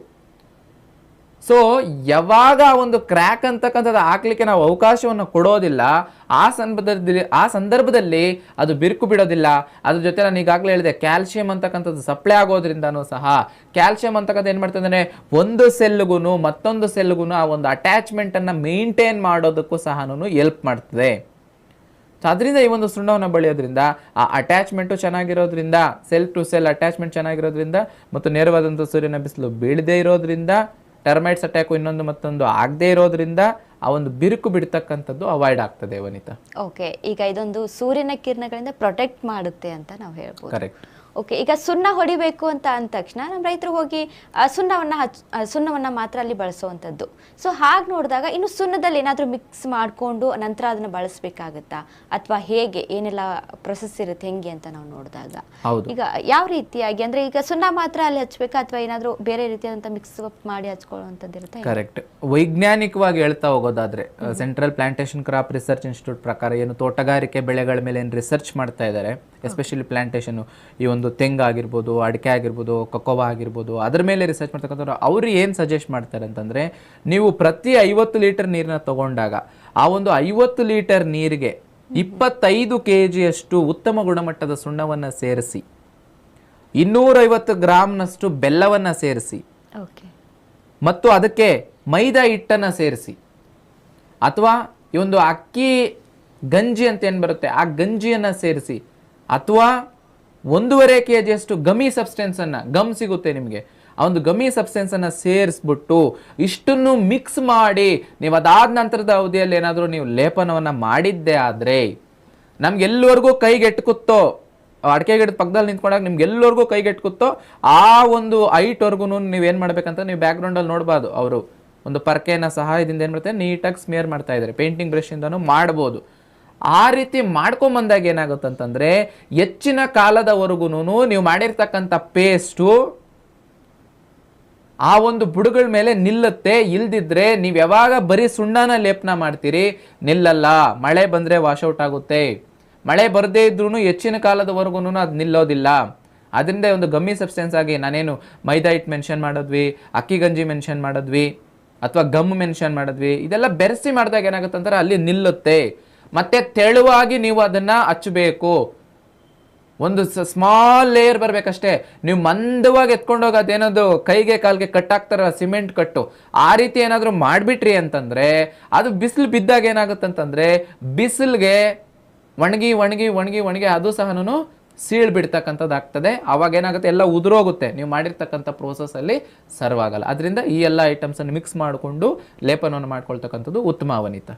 ಸೊ ಯಾವಾಗ ಒಂದು ಕ್ರ್ಯಾಕ್ ಅಂತಕ್ಕಂಥದ್ದು ಹಾಕ್ಲಿಕ್ಕೆ ನಾವು ಅವಕಾಶವನ್ನು ಕೊಡೋದಿಲ್ಲ, ಆ ಸಂದರ್ಭದಲ್ಲಿ ಆ ಸಂದರ್ಭದಲ್ಲಿ ಅದು ಬಿರುಕು ಬಿಡೋದಿಲ್ಲ. ಅದ್ರ ಜೊತೆ ನಾನು ಈಗಾಗಲೇ ಹೇಳಿದೆ ಕ್ಯಾಲ್ಸಿಯಂ ಅಂತಕ್ಕಂಥದ್ದು ಸಪ್ಲೈ ಆಗೋದ್ರಿಂದನೂ ಸಹ. ಕ್ಯಾಲ್ಸಿಯಂ ಅಂತಕ್ಕಂಥ ಏನು ಮಾಡ್ತಂದ್ರೆ ಒಂದು ಸೆಲ್ಗೂ ಮತ್ತೊಂದು ಸೆಲ್ಗೂ ಆ ಒಂದು ಅಟ್ಯಾಚ್ಮೆಂಟನ್ನು ಮೇಂಟೈನ್ ಮಾಡೋದಕ್ಕೂ ಸಹ ಎಲ್ಪ್ ಮಾಡ್ತದೆ. ಸೊ ಅದರಿಂದ ಈ ಒಂದು ಸುಣ್ಣವನ್ನು ಬಳಿಯೋದ್ರಿಂದ, ಆ ಅಟ್ಯಾಚ್ಮೆಂಟು ಚೆನ್ನಾಗಿರೋದ್ರಿಂದ ಸೆಲ್ ಟು ಸೆಲ್ ಅಟ್ಯಾಚ್ಮೆಂಟ್ ಚೆನ್ನಾಗಿರೋದ್ರಿಂದ, ಮತ್ತು ನೇರವಾದಂಥ ಸೂರ್ಯನ ಬಿಸಿಲು ಬೀಳದೇ ಇರೋದ್ರಿಂದ ಟರ್ಮೈಟ್ಸ್ ಅಟ್ಯಾಕು ಇನ್ನೊಂದು ಮತ್ತೊಂದು ಆಗದೇ ಇರೋದ್ರಿಂದ ಆ ಒಂದು ಬಿರುಕು ಬಿಡ್ತಕ್ಕಂಥದ್ದು ಅವಾಯ್ಡ್ ಆಗ್ತದೆ ವನಿತಾ. ಓಕೆ ಈಗ ಇದೊಂದು ಸೂರ್ಯನ ಕಿರಣಗಳಿಂದ ಪ್ರೊಟೆಕ್ಟ್ ಮಾಡುತ್ತೆ ಅಂತ ನಾವು ಹೇಳ್ಬೋದು. ಕರೆಕ್ಟ್ ಓಕೆ ಈಗ ಸುಣ್ಣ ಹೊಡಿಬೇಕು ಅಂತ ಅಂದ ತಕ್ಷಣ ನಮ್ಮ ರೈತರು ಹೋಗಿ ಸುಣ್ಣವನ್ನ ಹಚ್ ಸುಣ್ಣವನ್ನ ಮಾತ್ರ ಅಲ್ಲಿ ಬಳಸುವಂಥದ್ದು. ಸೊ ಹಾಗೆ ನೋಡಿದಾಗ ಇನ್ನು ಸುಣ್ಣದಲ್ಲಿ ಏನಾದರೂ ಮಿಕ್ಸ್ ಮಾಡಿಕೊಂಡು ನಂತರ ಅದನ್ನ ಬಳಸಬೇಕಾಗುತ್ತಾ? ಅಥವಾ ಹೇಗೆ? ಏನೆಲ್ಲ ಪ್ರೊಸೆಸ್ ಇರುತ್ತೆ? ಹೆಂಗೆ ಅಂತ ನಾವು ನೋಡಿದಾಗ. ಈಗ ಯಾವ ರೀತಿಯಾಗಿ ಅಂದ್ರೆ ಈಗ ಸುಣ್ಣ ಮಾತ್ರ ಅಲ್ಲಿ ಹಚ್ಚಬೇಕಾ ಅಥವಾ ಏನಾದರೂ ಬೇರೆ ರೀತಿಯಾದಂಥ ಮಿಕ್ಸ್ ಮಾಡಿ ಹಚ್ಕೊಳ್ಳುವಂಥದ್ದು ಇರುತ್ತೆ ಕರೆಕ್ಟ್ ವೈಜ್ಞಾನಿಕವಾಗಿ ಹೇಳ್ತಾ ಹೋಗೋದಾದ್ರೆ central plantation crop research institute ಪ್ರಕಾರ ಏನು ತೋಟಗಾರಿಕೆ ಬೆಳೆಗಳ ಮೇಲೆ ಏನು ರಿಸರ್ಚ್ ಮಾಡ್ತಾ ಇದ್ದಾರೆ ಎಸ್ಪೆಷಲಿ ಪ್ಲಾಂಟೇಷನು ಈ ಒಂದು ತೆಂಗು ಆಗಿರ್ಬೋದು ಅಡಿಕೆ ಆಗಿರ್ಬೋದು ಕೊಕೋವಾ ಆಗಿರ್ಬೋದು ಅದ್ರ ಮೇಲೆ ರಿಸರ್ಚ್ ಮಾಡ್ತಕ್ಕಂಥವ್ರು ಅವರು ಏನು ಸಜೆಸ್ಟ್ ಮಾಡ್ತಾರೆ ಅಂತಂದರೆ ನೀವು ಪ್ರತಿ ಐವತ್ತು ಲೀಟರ್ ನೀರನ್ನ ತಗೊಂಡಾಗ ಆ ಒಂದು ಐವತ್ತು ಲೀಟರ್ ನೀರಿಗೆ ಇಪ್ಪತ್ತೈದು ಕೆ ಜಿಯಷ್ಟು ಉತ್ತಮ ಗುಣಮಟ್ಟದ ಸುಣ್ಣವನ್ನು ಸೇರಿಸಿ ಇನ್ನೂರೈವತ್ತು ಗ್ರಾಮ್ನಷ್ಟು ಬೆಲ್ಲವನ್ನು ಸೇರಿಸಿ ಓಕೆ ಮತ್ತು ಅದಕ್ಕೆ ಮೈದಾ ಹಿಟ್ಟನ್ನು ಸೇರಿಸಿ ಅಥವಾ ಈ ಒಂದು ಅಕ್ಕಿ ಗಂಜಿ ಅಂತ ಏನು ಬರುತ್ತೆ ಆ ಗಂಜಿಯನ್ನು ಸೇರಿಸಿ ಅಥವಾ ಒಂದೂವರೆ ಕೆ ಜಿಯಷ್ಟು ಗಮಿ ಸಬ್ಸ್ಟೆನ್ಸನ್ನು ಗಮ್ ಸಿಗುತ್ತೆ ನಿಮಗೆ. ಆ ಒಂದು ಗಮಿ ಸಬ್ಸ್ಟೆನ್ಸನ್ನು ಸೇರಿಸ್ಬಿಟ್ಟು ಇಷ್ಟನ್ನು ಮಿಕ್ಸ್ ಮಾಡಿ ನೀವು ಅದಾದ ನಂತರದ ಅವಧಿಯಲ್ಲಿ ಏನಾದರೂ ನೀವು ಲೇಪನವನ್ನು ಮಾಡಿದ್ದೆ ಆದರೆ ನಮ್ಗೆ ಎಲ್ಲವರೆಗೂ ಕೈಗೆಟ್ಕುತ್ತೋ, ಅಡಿಕೆ ಗಿಡದ ಪಕ್ಕದಲ್ಲಿ ನಿಂತ್ಕೊಂಡಾಗ ನಿಮ್ಗೆ ಎಲ್ಲರಿಗೂ ಕೈಗೆಟ್ಕುತ್ತೋ, ಆ ಒಂದು ಐಟ್ವರೆಗೂ ನೀವೇನು ಮಾಡ್ಬೇಕಂತ ನೀವು ಬ್ಯಾಕ್ಗ್ರೌಂಡಲ್ಲಿ ನೋಡಬಾರ್ದು. ಅವರು ಒಂದು ಪರ್ಕೆನ ಸಹಾಯದಿಂದ ಏನು ಮಾಡ್ತಾರೆ? ನೀಟಾಗಿ ಸ್ಮೇರ್ ಮಾಡ್ತಾ ಇದ್ದಾರೆ. ಪೇಂಟಿಂಗ್ ಬ್ರಷಿಂದನೂ ಮಾಡ್ಬೋದು. ಆ ರೀತಿ ಮಾಡ್ಕೊಂಬಂದಾಗ ಏನಾಗುತ್ತೆ ಅಂತಂದ್ರೆ ಹೆಚ್ಚಿನ ಕಾಲದವರೆಗೂ ನೀವು ಮಾಡಿರ್ತಕ್ಕಂಥ ಪೇಸ್ಟು ಆ ಒಂದು ಬುಡಗಳ ಮೇಲೆ ನಿಲ್ಲುತ್ತೆ. ಇಲ್ದಿದ್ರೆ ನೀವು ಯಾವಾಗ ಬರೀ ಸುಣ್ಣನ ಲೇಪನ ಮಾಡ್ತೀರಿ? ನಿಲ್ಲಲ್ಲ. ಮಳೆ ಬಂದರೆ ಔಟ್ ಆಗುತ್ತೆ. ಮಳೆ ಬರದೇ ಇದ್ರೂ ಹೆಚ್ಚಿನ ಕಾಲದವರೆಗೂ ಅದು ನಿಲ್ಲೋದಿಲ್ಲ. ಅದರಿಂದ ಒಂದು ಗಮ್ಮಿ ಸಬ್ಸ್ಟೆನ್ಸ್ ಆಗಿ ನಾನೇನು ಮೈದಾ ಹಿಟ್ಟು ಮೆನ್ಷನ್ ಮಾಡಿದ್ವಿ, ಅಕ್ಕಿ ಗಂಜಿ ಮೆನ್ಷನ್ ಮಾಡಿದ್ವಿ, ಅಥವಾ ಗಮ್ ಮೆನ್ಷನ್ ಮಾಡಿದ್ವಿ, ಇದೆಲ್ಲ ಬೆರೆಸಿ ಮಾಡಿದಾಗ ಏನಾಗುತ್ತೆ ಅಂದ್ರೆ ಅಲ್ಲಿ ನಿಲ್ಲುತ್ತೆ. ಮತ್ತೆ ತೆಳುವಾಗಿ ನೀವು ಅದನ್ನ ಹಚ್ಚಬೇಕು. ಒಂದು ಸ್ಮಾಲ್ ಲೇಯರ್ ಬರಬೇಕಷ್ಟೇ. ನೀವು ಮಂದವಾಗಿ ಎತ್ಕೊಂಡೋಗಿ ಅದೇನದು ಕೈಗೆ ಕಾಲ್ಗೆ ಕಟ್ಟಾಗ್ತಾರ ಸಿಮೆಂಟ್ ಕಟ್ಟು, ಆ ರೀತಿ ಏನಾದರೂ ಮಾಡಿಬಿಟ್ರಿ ಅಂತಂದ್ರೆ, ಅದು ಬಿಸಿಲು ಬಿದ್ದಾಗ ಏನಾಗುತ್ತೆ ಅಂತಂದ್ರೆ ಬಿಸಿಲ್ಗೆ ಒಣಗಿ ಒಣಗಿ ಒಣಗಿ ಒಣಗಿ ಅದು ಸಹನೂ ಸೀಳ್ ಬಿಡ್ತಕ್ಕಂಥದ್ದು ಆಗ್ತದೆ ಅವಾಗ ಏನಾಗುತ್ತೆ? ಎಲ್ಲ ಉದುರೋಗುತ್ತೆ. ನೀವು ಮಾಡಿರ್ತಕ್ಕಂಥ ಪ್ರೋಸೆಸ್ಸಲ್ಲಿ ಸರ್ವ್ ಆಗಲ್ಲ. ಅದರಿಂದ ಈ ಎಲ್ಲ ಐಟಮ್ಸನ್ನು ಮಿಕ್ಸ್ ಮಾಡಿಕೊಂಡು ಲೇಪನವನ್ನು ಮಾಡ್ಕೊಳ್ತಕ್ಕಂಥದ್ದು ಉತ್ತಮ ಅವನಿತ.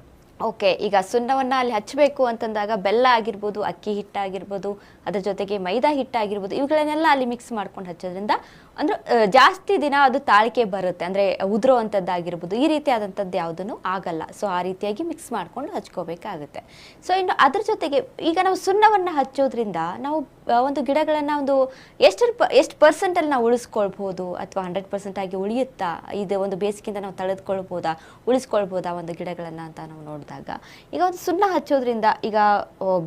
ಓಕೆ, ಈಗ ಸುಣ್ಣವನ್ನು ಅಲ್ಲಿ ಹಚ್ಚಬೇಕು ಅಂತಂದಾಗ ಬೆಲ್ಲ ಆಗಿರ್ಬೋದು, ಅಕ್ಕಿ ಹಿಟ್ಟಾಗಿರ್ಬೋದು, ಅದ್ರ ಜೊತೆಗೆ ಮೈದಾ ಹಿಟ್ಟಾಗಿರ್ಬೋದು, ಇವುಗಳನ್ನೆಲ್ಲ ಅಲ್ಲಿ ಮಿಕ್ಸ್ ಮಾಡ್ಕೊಂಡು ಹಚ್ಚೋದ್ರಿಂದ ಅಂದ್ರೆ ಜಾಸ್ತಿ ದಿನ ಅದು ತಾಳಿಕೆ ಬರುತ್ತೆ. ಅಂದರೆ ಉದುರೋ ಅಂಥದ್ದಾಗಿರ್ಬೋದು ಈ ರೀತಿ ಆದಂಥದ್ದು ಯಾವುದೂ ಆಗಲ್ಲ. ಸೊ ಆ ರೀತಿಯಾಗಿ ಮಿಕ್ಸ್ ಮಾಡ್ಕೊಂಡು ಹಚ್ಕೋಬೇಕಾಗುತ್ತೆ. ಸೊ ಇನ್ನು ಅದ್ರ ಜೊತೆಗೆ ಈಗ ನಾವು ಸುಣ್ಣವನ್ನು ಹಚ್ಚೋದ್ರಿಂದ ನಾವು ಒಂದು ಗಿಡಗಳನ್ನ ಒಂದು ಎಷ್ಟು ಎಷ್ಟು ಪರ್ಸೆಂಟಲ್ಲಿ ನಾವು ಉಳಿಸ್ಕೊಳ್ಬೋದು ಅಥವಾ ಹಂಡ್ರೆಡ್ ಪರ್ಸೆಂಟ್ ಆಗಿ ಉಳಿಯುತ್ತಾ? ಇದು ಒಂದು ಬೇಸಿಗೆಯಿಂದ ನಾವು ತಳೆದುಕೊಳ್ಬಹುದಾ ಉಳಿಸ್ಕೊಳ್ಬೋದಾ ಒಂದು ಗಿಡಗಳನ್ನ ಅಂತ ನಾವು ನೋಡಿದಾಗ? ಈಗ ಒಂದು ಸುಣ್ಣ ಹಚ್ಚೋದ್ರಿಂದ ಈಗ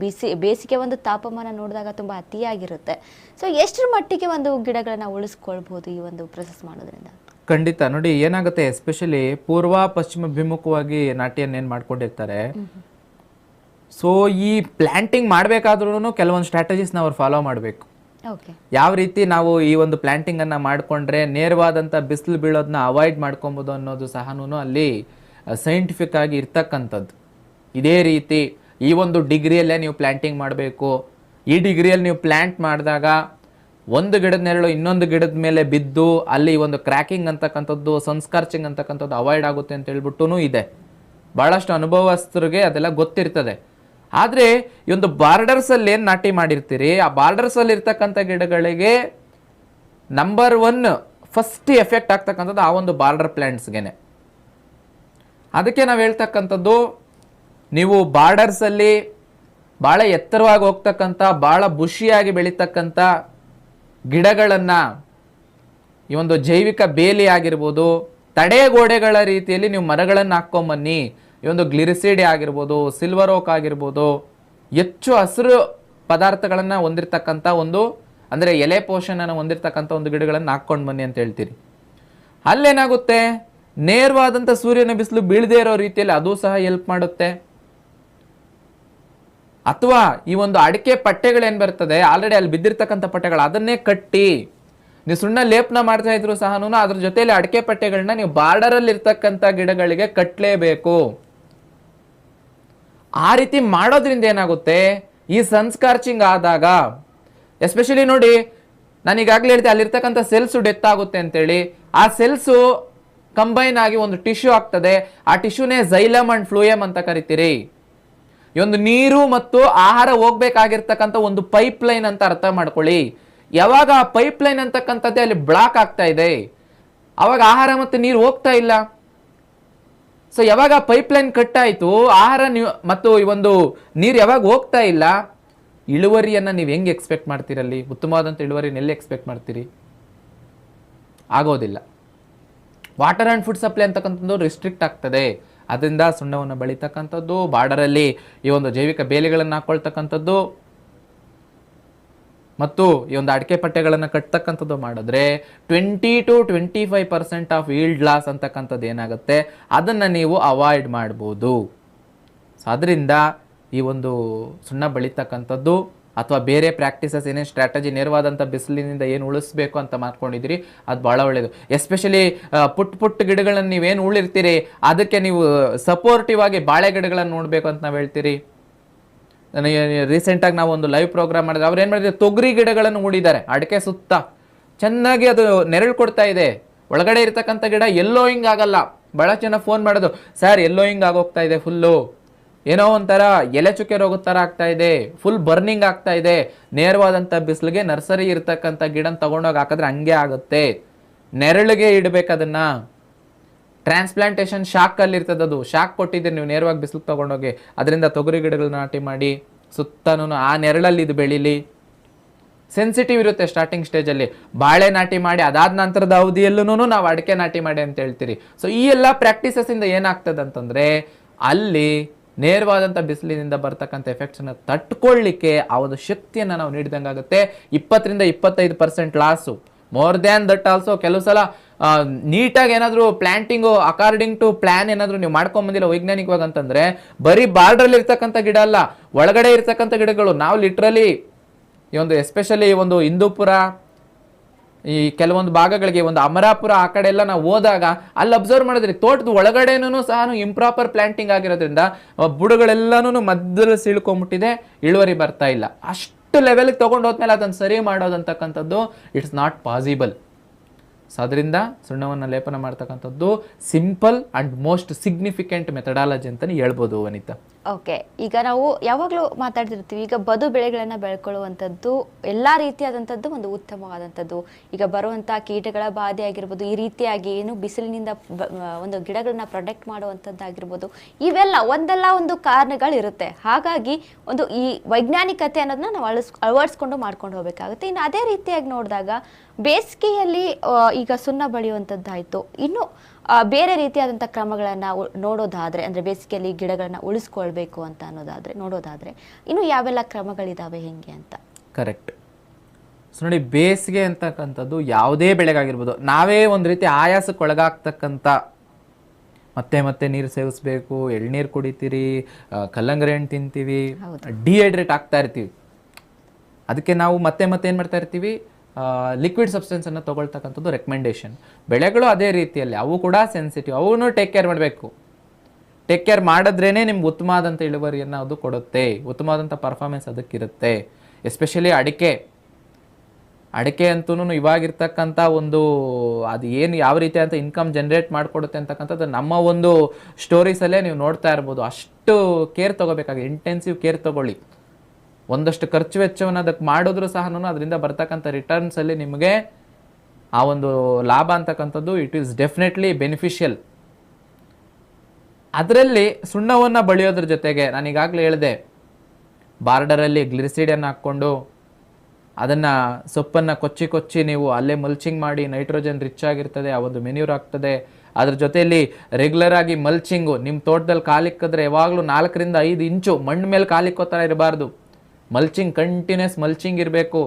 ಬಿಸಿ ಬೇಸಿಗೆ ಒಂದು ತಾಪಮಾನ ನೋಡಿದಾಗ ತುಂಬ ಅತಿಯಾಗಿರುತ್ತೆ. ಸೊ ಎಷ್ಟರ ಮಟ್ಟಿಗೆ ಒಂದು ಗಿಡಗಳನ್ನ ಉಳಿಸ್ಕೊಳ್ಬೋದು ಈ ಒಂದು ಪ್ರೊಸೆಸ್ ಮಾಡೋದ್ರಿಂದ? ಖಂಡಿತ. ನೋಡಿ ಏನಾಗುತ್ತೆ ಎಸ್ಪೆಷಲಿ ಪೂರ್ವ ಪಶ್ಚಿಮ ಅಭಿಮುಖವಾಗಿ ನಾಟಿಯನ್ನು ಏನು ಮಾಡ್ಕೊಂಡಿರ್ತಾರೆ ಸೊ ಈ ಪ್ಲಾಂಟಿಂಗ್ ಮಾಡಬೇಕಾದ್ರೂ ಕೆಲವೊಂದು ಸ್ಟ್ರಾಟಜೀಸ್ನ ಅವ್ರು ಫಾಲೋ ಮಾಡಬೇಕು. ಯಾವ ರೀತಿ ನಾವು ಈ ಒಂದು ಪ್ಲಾಂಟಿಂಗ್ ಅನ್ನ ಮಾಡ್ಕೊಂಡ್ರೆ ನೇರವಾದಂಥ ಬಿಸಿಲು ಬೀಳೋದನ್ನ ಅವಾಯ್ಡ್ ಮಾಡ್ಕೊಬೋದು ಅನ್ನೋದು ಸಹ ಅಲ್ಲಿ ಸೈಂಟಿಫಿಕ್ ಆಗಿ ಇರ್ತಕ್ಕಂಥದ್ದು. ಇದೇ ರೀತಿ ಈ ಒಂದು ಡಿಗ್ರಿಯಲ್ಲೇ ನೀವು ಪ್ಲಾಂಟಿಂಗ್ ಮಾಡಬೇಕು. ಈ ಡಿಗ್ರಿಯಲ್ಲಿ ನೀವು ಪ್ಲಾಂಟ್ ಮಾಡಿದಾಗ ಒಂದು ಗಿಡದ ನೆರಳು ಇನ್ನೊಂದು ಗಿಡದ ಮೇಲೆ ಬಿದ್ದು ಅಲ್ಲಿ ಒಂದು ಕ್ರ್ಯಾಕಿಂಗ್ ಅಂತಕ್ಕಂಥದ್ದು ಸಂಸ್ಕರ್ಚಿಂಗ್ ಅಂತಕ್ಕಂಥದ್ದು ಅವಾಯ್ಡ್ ಆಗುತ್ತೆ ಅಂತ ಹೇಳ್ಬಿಟ್ಟು ಇದೆ. ಭಾಳಷ್ಟು ಅನುಭವಸ್ಥರಿಗೆ ಅದೆಲ್ಲ ಗೊತ್ತಿರ್ತದೆ. ಆದರೆ ಈ ಒಂದು ಬಾರ್ಡರ್ಸಲ್ಲಿ ಏನು ನಾಟಿ ಮಾಡಿರ್ತೀರಿ? ಆ ಬಾರ್ಡರ್ಸಲ್ಲಿ ಇರ್ತಕ್ಕಂಥ ಗಿಡಗಳಿಗೆ ನಂಬರ್ ಒನ್ ಫಸ್ಟ್ ಎಫೆಕ್ಟ್ ಆಗ್ತಕ್ಕಂಥದ್ದು ಆ ಒಂದು ಬಾರ್ಡರ್ ಪ್ಲ್ಯಾಂಟ್ಸ್ಗೆ ಅದಕ್ಕೆ ನಾವು ಹೇಳ್ತಕ್ಕಂಥದ್ದು, ನೀವು ಬಾರ್ಡರ್ಸಲ್ಲಿ ಭಾಳ ಎತ್ತರವಾಗಿ ಹೋಗ್ತಕ್ಕಂಥ ಭಾಳ ಬುಷಿಯಾಗಿ ಬೆಳೀತಕ್ಕಂಥ ಗಿಡಗಳನ್ನು, ಈ ಒಂದು ಜೈವಿಕ ಬೇಲಿ ಆಗಿರ್ಬೋದು ತಡೆಗೋಡೆಗಳ ರೀತಿಯಲ್ಲಿ ನೀವು ಮರಗಳನ್ನು ಹಾಕ್ಕೊಂಬನ್ನಿ ಈ ಒಂದು ಗ್ಲಿರಿಸಿಡಿ ಆಗಿರ್ಬೋದು ಸಿಲ್ವರ್ ಓಕ್ ಆಗಿರ್ಬೋದು, ಹೆಚ್ಚು ಹಸಿರು ಪದಾರ್ಥಗಳನ್ನು ಹೊಂದಿರತಕ್ಕಂಥ ಒಂದು, ಅಂದರೆ ಎಲೆ ಪೋಷಣನ ಹೊಂದಿರತಕ್ಕಂಥ ಒಂದು ಗಿಡಗಳನ್ನು ಹಾಕ್ಕೊಂಡು ಬನ್ನಿ ಅಂತ ಹೇಳ್ತೀರಿ. ಅಲ್ಲೇನಾಗುತ್ತೆ? ನೇರವಾದಂಥ ಸೂರ್ಯನ ಬಿಸಿಲು ಬೀಳದೇ ಇರೋ ರೀತಿಯಲ್ಲಿ ಅದು ಸಹ ಹೆಲ್ಪ್ ಮಾಡುತ್ತೆ. ಅಥವಾ ಈ ಒಂದು ಅಡಿಕೆ ಪಟ್ಟೆಗಳೇನು ಬರ್ತದೆ ಆಲ್ರೆಡಿ ಅಲ್ಲಿ ಬಿದ್ದಿರ್ತಕ್ಕಂಥ ಪಟ್ಟೆಗಳು, ಅದನ್ನೇ ಕಟ್ಟಿ, ನೀವು ಸುಣ್ಣ ಲೇಪನ ಮಾಡ್ತಾ ಇದ್ರು ಸಹ ಅದ್ರ ಜೊತೆಯಲ್ಲಿ ಅಡಿಕೆ ಪಟ್ಟೆಗಳನ್ನ ನೀವು ಬಾರ್ಡರಲ್ಲಿ ಇರ್ತಕ್ಕಂಥ ಗಿಡಗಳಿಗೆ ಕಟ್ಟಲೇಬೇಕು ಆ ರೀತಿ ಮಾಡೋದ್ರಿಂದ ಏನಾಗುತ್ತೆ? ಈ ಸನ್ಸ್ಕಾರ್ಚಿಂಗ್ ಆದಾಗ ಎಸ್ಪೆಷಲಿ ನೋಡಿ, ನಾನು ಈಗಾಗಲೇ ಹೇಳ್ತೀನಿ ಅಲ್ಲಿರ್ತಕ್ಕಂಥ ಸೆಲ್ಸು ಡೆತ್ ಆಗುತ್ತೆ ಅಂತೇಳಿ, ಆ ಸೆಲ್ಸು ಕಂಬೈನ್ ಆಗಿ ಒಂದು ಟಿಶ್ಯೂ ಆಗ್ತದೆ. ಆ ಟಿಶ್ಯೂನೇ ಝೈಲಮ್ ಅಂಡ್ ಫ್ಲೂಯಮ್ ಅಂತ ಕರಿತೀರಿ. ಈ ಒಂದು ನೀರು ಮತ್ತು ಆಹಾರ ಹೋಗ್ಬೇಕಾಗಿರ್ತಕ್ಕಂಥ ಒಂದು ಪೈಪ್ ಲೈನ್ ಅಂತ ಅರ್ಥ ಮಾಡ್ಕೊಳ್ಳಿ. ಯಾವಾಗ ಆ ಪೈಪ್ ಲೈನ್ ಅಂತಕ್ಕಂಥದ್ದೇ ಅಲ್ಲಿ ಬ್ಲಾಕ್ ಆಗ್ತಾ ಇದೆ. ಅವಾಗ ಆಹಾರ ಮತ್ತು ನೀರು ಹೋಗ್ತಾ ಇಲ್ಲ. ಸೊ ಯಾವಾಗ ಪೈಪ್ ಲೈನ್ ಕಟ್ಟಾಯಿತು, ಆಹಾರ ನೀವು ಮತ್ತು ಈ ಒಂದು ನೀರು ಯಾವಾಗ ಹೋಗ್ತಾ ಇಲ್ಲ, ಇಳುವರಿಯನ್ನು ನೀವು ಹೆಂಗೆ ಎಕ್ಸ್ಪೆಕ್ಟ್ ಮಾಡ್ತೀರಲ್ಲಿ? ಉತ್ತಮವಾದಂಥ ಇಳುವರಿನ ಎಲ್ಲಿ ಎಕ್ಸ್ಪೆಕ್ಟ್ ಮಾಡ್ತೀರಿ? ಆಗೋದಿಲ್ಲ. ವಾಟರ್ ಆ್ಯಂಡ್ ಫುಡ್ ಸಪ್ಲೈ ಅಂತಕ್ಕಂಥದ್ದು ರಿಸ್ಟ್ರಿಕ್ಟ್ ಆಗ್ತದೆ. ಅದರಿಂದ ಸುಣ್ಣವನ್ನು ಬೆಳೀತಕ್ಕಂಥದ್ದು, ಬಾರ್ಡರಲ್ಲಿ ಈ ಒಂದು ಜೈವಿಕ ಬೇಲಿಗಳನ್ನು ಹಾಕೊಳ್ತಕ್ಕಂಥದ್ದು ಮತ್ತು ಈ ಒಂದು ಅಡಿಕೆ ಪಟ್ಟೆಗಳನ್ನು ಕಟ್ತಕ್ಕಂಥದ್ದು ಮಾಡಿದ್ರೆ twenty to twenty five percent of yield loss ಅಂತಕ್ಕಂಥದ್ದು ಏನಾಗುತ್ತೆ? ಅದನ್ನು ನೀವು ಅವಾಯ್ಡ್ ಮಾಡ್ಬೋದು. ಸೊ ಅದರಿಂದ ಈ ಒಂದು ಸುಣ್ಣ ಬೆಳೀತಕ್ಕಂಥದ್ದು ಅಥವಾ ಬೇರೆ ಪ್ರಾಕ್ಟೀಸಸ್ ಏನೇನು ಸ್ಟ್ರಾಟಜಿ ನೇರವಾದಂಥ ಬಿಸಿಲಿನಿಂದ ಏನು ಉಳಿಸ್ಬೇಕು ಅಂತ ಮಾಡ್ಕೊಂಡಿದ್ದೀರಿ, ಅದು ಭಾಳ ಒಳ್ಳೆಯದು ಎಸ್ಪೆಷಲಿ ಪುಟ್ ಪುಟ್ಟ ಗಿಡಗಳನ್ನು ನೀವೇನು ಉಳಿರ್ತೀರಿ, ಅದಕ್ಕೆ ನೀವು ಸಪೋರ್ಟಿವ್ ಆಗಿ ಬಾಳೆ ಗಿಡಗಳನ್ನು ನೋಡಬೇಕು ಅಂತ ನಾವು ಹೇಳ್ತೀರಿ. ರೀಸೆಂಟಾಗಿ ನಾವು ಒಂದು ಲೈವ್ ಪ್ರೋಗ್ರಾಮ್ ಮಾಡಿದ್ರೆ ಅವ್ರು ಏನು ಮಾಡಿದ್ರು? ತೊಗರಿ ಗಿಡಗಳನ್ನು ಹೂಡಿದ್ದಾರೆ ಅಡಿಕೆ ಸುತ್ತ. ಚೆನ್ನಾಗಿ ಅದು ನೆರಳು ಕೊಡ್ತಾ ಇದೆ. ಒಳಗಡೆ ಇರ್ತಕ್ಕಂಥ ಗಿಡ ಎಲ್ಲೋಯಿಂಗ್ ಆಗಲ್ಲ. ಭಾಳ ಜನ ಫೋನ್ ಮಾಡೋದು ಸರ್ ಎಲ್ಲೋಯಿಂಗ್ ಆಗೋಗ್ತಾ ಇದೆ ಫುಲ್ಲು ಏನೋ ಒಂಥರ ಎಲೆ ಚುಕ್ಕೆ ರೋಗ ಥರ ಆಗ್ತಾ ಇದೆ. ಫುಲ್ ಬರ್ನಿಂಗ್ ಆಗ್ತಾ ಇದೆ. ನೇರವಾದಂಥ ಬಿಸಿಲಿಗೆ ನರ್ಸರಿ ಇರ್ತಕ್ಕಂಥ ಗಿಡನ ತಗೊಂಡೋಗಿ ಹಾಕಿದ್ರೆ ಹಂಗೆ ಆಗುತ್ತೆ. ನೆರಳಿಗೆ ಇಡಬೇಕು ಟ್ರಾನ್ಸ್ಪ್ಲಾಂಟೇಶನ್ ಶಾಕಲ್ಲಿ ಇರ್ತದೆ ಅದು. ಶಾಕ್ ಕೊಟ್ಟಿದ್ದೀರಿ ನೀವು ನೇರವಾಗಿ ಬಿಸಿಲು ತಗೊಂಡೋಗಿ ಅದರಿಂದ ತೊಗರಿ ಗಿಡಗಳನ್ನ ನಾಟಿ ಮಾಡಿ ಸುತ್ತನೂ ಆ ನೆರಳಲ್ಲಿ ಇದು ಬೆಳೀಲಿ. ಸೆನ್ಸಿಟಿವ್ ಇರುತ್ತೆ ಸ್ಟಾರ್ಟಿಂಗ್ ಸ್ಟೇಜಲ್ಲಿ ಬಾಳೆ ನಾಟಿ ಮಾಡಿ ಅದಾದ ನಂತರದ ಅವಧಿಯಲ್ಲೂ ನಾವು ಅಡಿಕೆ ನಾಟಿ ಮಾಡಿ ಅಂತ ಹೇಳ್ತೀರಿ. ಸೊ ಈ ಎಲ್ಲ ಪ್ರಾಕ್ಟೀಸಸ್ಸಿಂದ ಏನಾಗ್ತದೆ ಅಂತಂದರೆ ಅಲ್ಲಿ ನೇರವಾದಂಥ ಬಿಸಿಲಿನಿಂದ ಬರ್ತಕ್ಕಂಥ ಎಫೆಕ್ಟ್ಸನ್ನು ತಟ್ಕೊಳ್ಳಿಕ್ಕೆ ಆ ಒಂದು ಶಕ್ತಿಯನ್ನು ನಾವು ನೀಡಿದಂಗೆ ಆಗುತ್ತೆ ಇಪ್ಪತ್ತರಿಂದ ಇಪ್ಪತ್ತೈದು percent loss more than that also ಕೆಲವು ಸಲ ನೀಟಾಗಿ ಏನಾದರೂ ಪ್ಲಾಂಟಿಂಗು ಅಕಾರ್ಡಿಂಗ್ ಟು ಪ್ಲಾನ್ ಏನಾದರೂ ನೀವು ಮಾಡ್ಕೊಂಬಂದಿಲ್ಲ ವೈಜ್ಞಾನಿಕವಾಗಿ ಅಂತಂದರೆ ಬರೀ ಬಾರ್ಡ್ರಲ್ಲಿ ಇರ್ತಕ್ಕಂಥ ಗಿಡ ಅಲ್ಲ, ಒಳಗಡೆ ಇರ್ತಕ್ಕಂಥ ಗಿಡಗಳು, ನಾವು ಲಿಟ್ರಲಿ ಈ ಒಂದು ಎಸ್ಪೆಷಲಿ ಒಂದು ಹಿಂದೂಪುರ ಈ ಕೆಲವೊಂದು ಭಾಗಗಳಿಗೆ ಒಂದು ಅಮರಾಪುರ ಆ ಕಡೆ ಎಲ್ಲ ನಾವು ಹೋದಾಗ, ಅಲ್ಲಿ ಅಬ್ಸರ್ವ್ ಮಾಡಿದ್ರಿ ತೋಟದ ಒಳಗಡೆನೂ ಸಹ ಇಂಪ್ರಾಪರ್ ಪ್ಲಾಂಟಿಂಗ್ ಆಗಿರೋದ್ರಿಂದ ಬುಡಗಳೆಲ್ಲನೂ ಮಧ್ಯದಲ್ಲಿ ಸೀಳ್ಕೊಂಬಿಟ್ಟಿದೆ, ಇಳುವರಿ ಬರ್ತಾ ಇಲ್ಲ. ಅಷ್ಟು ಲೆವೆಲ್ಗೆ ತೊಗೊಂಡು ಹೋದ್ಮೇಲೆ ಅದನ್ನು ಸರಿ ಮಾಡೋದಂತಕ್ಕಂಥದ್ದು ಇಟ್ಸ್ ನಾಟ್ ಪಾಸಿಬಲ್ ಸೊ ಅದರಿಂದ ಸುಣ್ಣವನ್ನು ಲೇಪನ ಮಾಡ್ತಕ್ಕಂಥದ್ದು simple and most significant methodology ಅಂತಲೇ ಹೇಳ್ಬೋದು ವನಿತಾ. ಓಕೆ, ಈಗ ನಾವು ಯಾವಾಗಲೂ ಮಾತಾಡ್ತಿರ್ತೀವಿ, ಈಗ ಬದು ಬೆಳೆಗಳನ್ನು ಬೆಳ್ಕೊಳ್ಳುವಂಥದ್ದು, ಎಲ್ಲ ರೀತಿಯಾದಂಥದ್ದು ಒಂದು ಉತ್ತಮವಾದಂಥದ್ದು. ಈಗ ಬರುವಂಥ ಕೀಟಗಳ ಬಾಧೆ ಆಗಿರ್ಬೋದು, ಈ ರೀತಿಯಾಗಿ ಏನು ಬಿಸಿಲಿನಿಂದ ಒಂದು ಗಿಡಗಳನ್ನ ಪ್ರೊಟೆಕ್ಟ್ ಮಾಡುವಂಥದ್ದಾಗಿರ್ಬೋದು, ಇವೆಲ್ಲ ಒಂದಲ್ಲ ಒಂದು ಕಾರಣಗಳಿರುತ್ತೆ. ಹಾಗಾಗಿ ಒಂದು ಈ ವೈಜ್ಞಾನಿಕತೆ ಅನ್ನೋದನ್ನ ನಾವು ಅಳಸ್, ಅಳವಡಿಸ್ಕೊಂಡು ಮಾಡ್ಕೊಂಡು ಹೋಗಬೇಕಾಗುತ್ತೆ. ಇನ್ನು ಅದೇ ರೀತಿಯಾಗಿ ನೋಡಿದಾಗ ಬೇಸಿಗೆಯಲ್ಲಿ ಈಗ ಸುಣ್ಣ ಬಳಿಯುವಂಥದ್ದಾಯಿತು. ಇನ್ನು ಬೇರೆ ರೀತಿಯಾದಂಥ ಕ್ರಮಗಳನ್ನು ನೋಡೋದಾದರೆ ಅಂದರೆ ಬೇಸಿಗೆಯಲ್ಲಿ ಗಿಡಗಳನ್ನ ಉಳಿಸ್ಕೊಳ್ಬೇಕು ಅಂತ ಅನ್ನೋದಾದರೆ ನೋಡೋದಾದರೆ ಇನ್ನು ಯಾವೆಲ್ಲ ಕ್ರಮಗಳಿದ್ದಾವೆ ಹೆಂಗೆ ಅಂತ? ಕರೆಕ್ಟ್. ಸೊ ನೋಡಿ ಬೇಸಿಗೆ ಅಂತಕ್ಕಂಥದ್ದು ಯಾವುದೇ ಬೆಳೆಗಾಗಿರ್ಬೋದು ನಾವೇ ಒಂದು ರೀತಿ ಆಯಾಸಕ್ಕೆ ಒಳಗಾಗ್ತಕ್ಕಂಥ ಮತ್ತೆ ಮತ್ತೆ ನೀರು ಸೇವಿಸ್ಬೇಕು ಎಳ್ನೀರು ಕುಡಿತೀರಿ ಕಲ್ಲಂಗರಿ ಹಣ್ಣು ತಿಂತೀವಿ ಡಿಹೈಡ್ರೇಟ್ ಆಗ್ತಾ ಇರ್ತೀವಿ. ಅದಕ್ಕೆ ನಾವು ಮತ್ತೆ ಮತ್ತೆ ಏನು ಮಾಡ್ತಾ ಇರ್ತೀವಿ? ಲಿಕ್ವಿಡ್ ಸಬ್ಸ್ಟೆನ್ಸನ್ನು ತೊಗೊಳ್ತಕ್ಕಂಥದ್ದು ರೆಕಮೆಂಡೇಷನ್ ಬೆಳೆಗಳು ಅದೇ ರೀತಿಯಲ್ಲಿ, ಅವು ಕೂಡ ಸೆನ್ಸಿಟಿವ್ ಅವನ್ನು ಟೇಕ್ ಕೇರ್ ಮಾಡಬೇಕು. ಟೇಕ್ ಕೇರ್ ಮಾಡಿದ್ರೇ ನಿಮ್ಗೆ ಉತ್ತಮವಾದಂಥ ಇಳುವರಿಯನ್ನು ಅದು ಕೊಡುತ್ತೆ, ಉತ್ತಮವಾದಂಥ ಪರ್ಫಾರ್ಮೆನ್ಸ್ ಅದಕ್ಕಿರುತ್ತೆ. ಎಸ್ಪೆಷಲಿ ಅಡಿಕೆ. ಅಡಿಕೆ ಅಂತೂ ಇವಾಗಿರ್ತಕ್ಕಂಥ ಒಂದು, ಅದು ಏನು ಯಾವ ರೀತಿ ಅಂತ ಇನ್ಕಮ್ ಜನ್ರೇಟ್ ಮಾಡಿಕೊಡುತ್ತೆ ಅಂತಕ್ಕಂಥದ್ದು ನಮ್ಮ ಒಂದು ಸ್ಟೋರೀಸಲ್ಲೇ ನೀವು ನೋಡ್ತಾ ಇರ್ಬೋದು. ಅಷ್ಟು ಕೇರ್ ತೊಗೋಬೇಕಾಗಿ ಇಂಟೆನ್ಸಿವ್ ಕೇರ್ ತೊಗೊಳ್ಳಿ. ಒಂದಷ್ಟು ಖರ್ಚು ವೆಚ್ಚವನ್ನು ಅದಕ್ಕೆ ಮಾಡಿದ್ರು ಸಹ ಅದರಿಂದ ಬರ್ತಕ್ಕಂಥ ರಿಟರ್ನ್ಸಲ್ಲಿ ನಿಮಗೆ ಆ ಒಂದು ಲಾಭ ಅಂತಕ್ಕಂಥದ್ದು ಇಟ್ ಈಸ್ ಡೆಫಿನೆಟ್ಲಿ ಬೆನಿಫಿಷಿಯಲ್ ಅದರಲ್ಲಿ ಸುಣ್ಣವನ್ನು ಬಳಿಯೋದ್ರ ಜೊತೆಗೆ ನಾನು ಈಗಾಗಲೇ ಹೇಳಿದೆ ಬಾರ್ಡರಲ್ಲಿ ಗ್ಲಿಸಿಡಿಯನ್ನು ಹಾಕ್ಕೊಂಡು ಅದನ್ನು ಸೊಪ್ಪನ್ನು ಕೊಚ್ಚಿ ಕೊಚ್ಚಿ ನೀವು ಅಲ್ಲೇ ಮಲ್ಚಿಂಗ್ ಮಾಡಿ ನೈಟ್ರೋಜನ್ ರಿಚ್ ಆಗಿರ್ತದೆ, ಆ ಒಂದು ಮೆನ್ಯೂರ್ ಆಗ್ತದೆ. ಅದ್ರ ಜೊತೆಯಲ್ಲಿ ರೆಗ್ಯುಲರ್ ಆಗಿ ಮಲ್ಚಿಂಗು ನಿಮ್ಮ ತೋಟದಲ್ಲಿ ಕಾಲಿಕ್ಕಿದ್ರೆ ಯಾವಾಗಲೂ ನಾಲ್ಕರಿಂದ ಐದು ಇಂಚು ಮಣ್ಣು ಮೇಲೆ ಕಾಲಿಕ್ಕೋ ಥರ ಇರಬಾರ್ದು. ಮಲ್ಚಿಂಗ್ ಕಂಟಿನ್ಯೂಸ್ ಮಲ್ಚಿಂಗ್ ಇರಬೇಕು.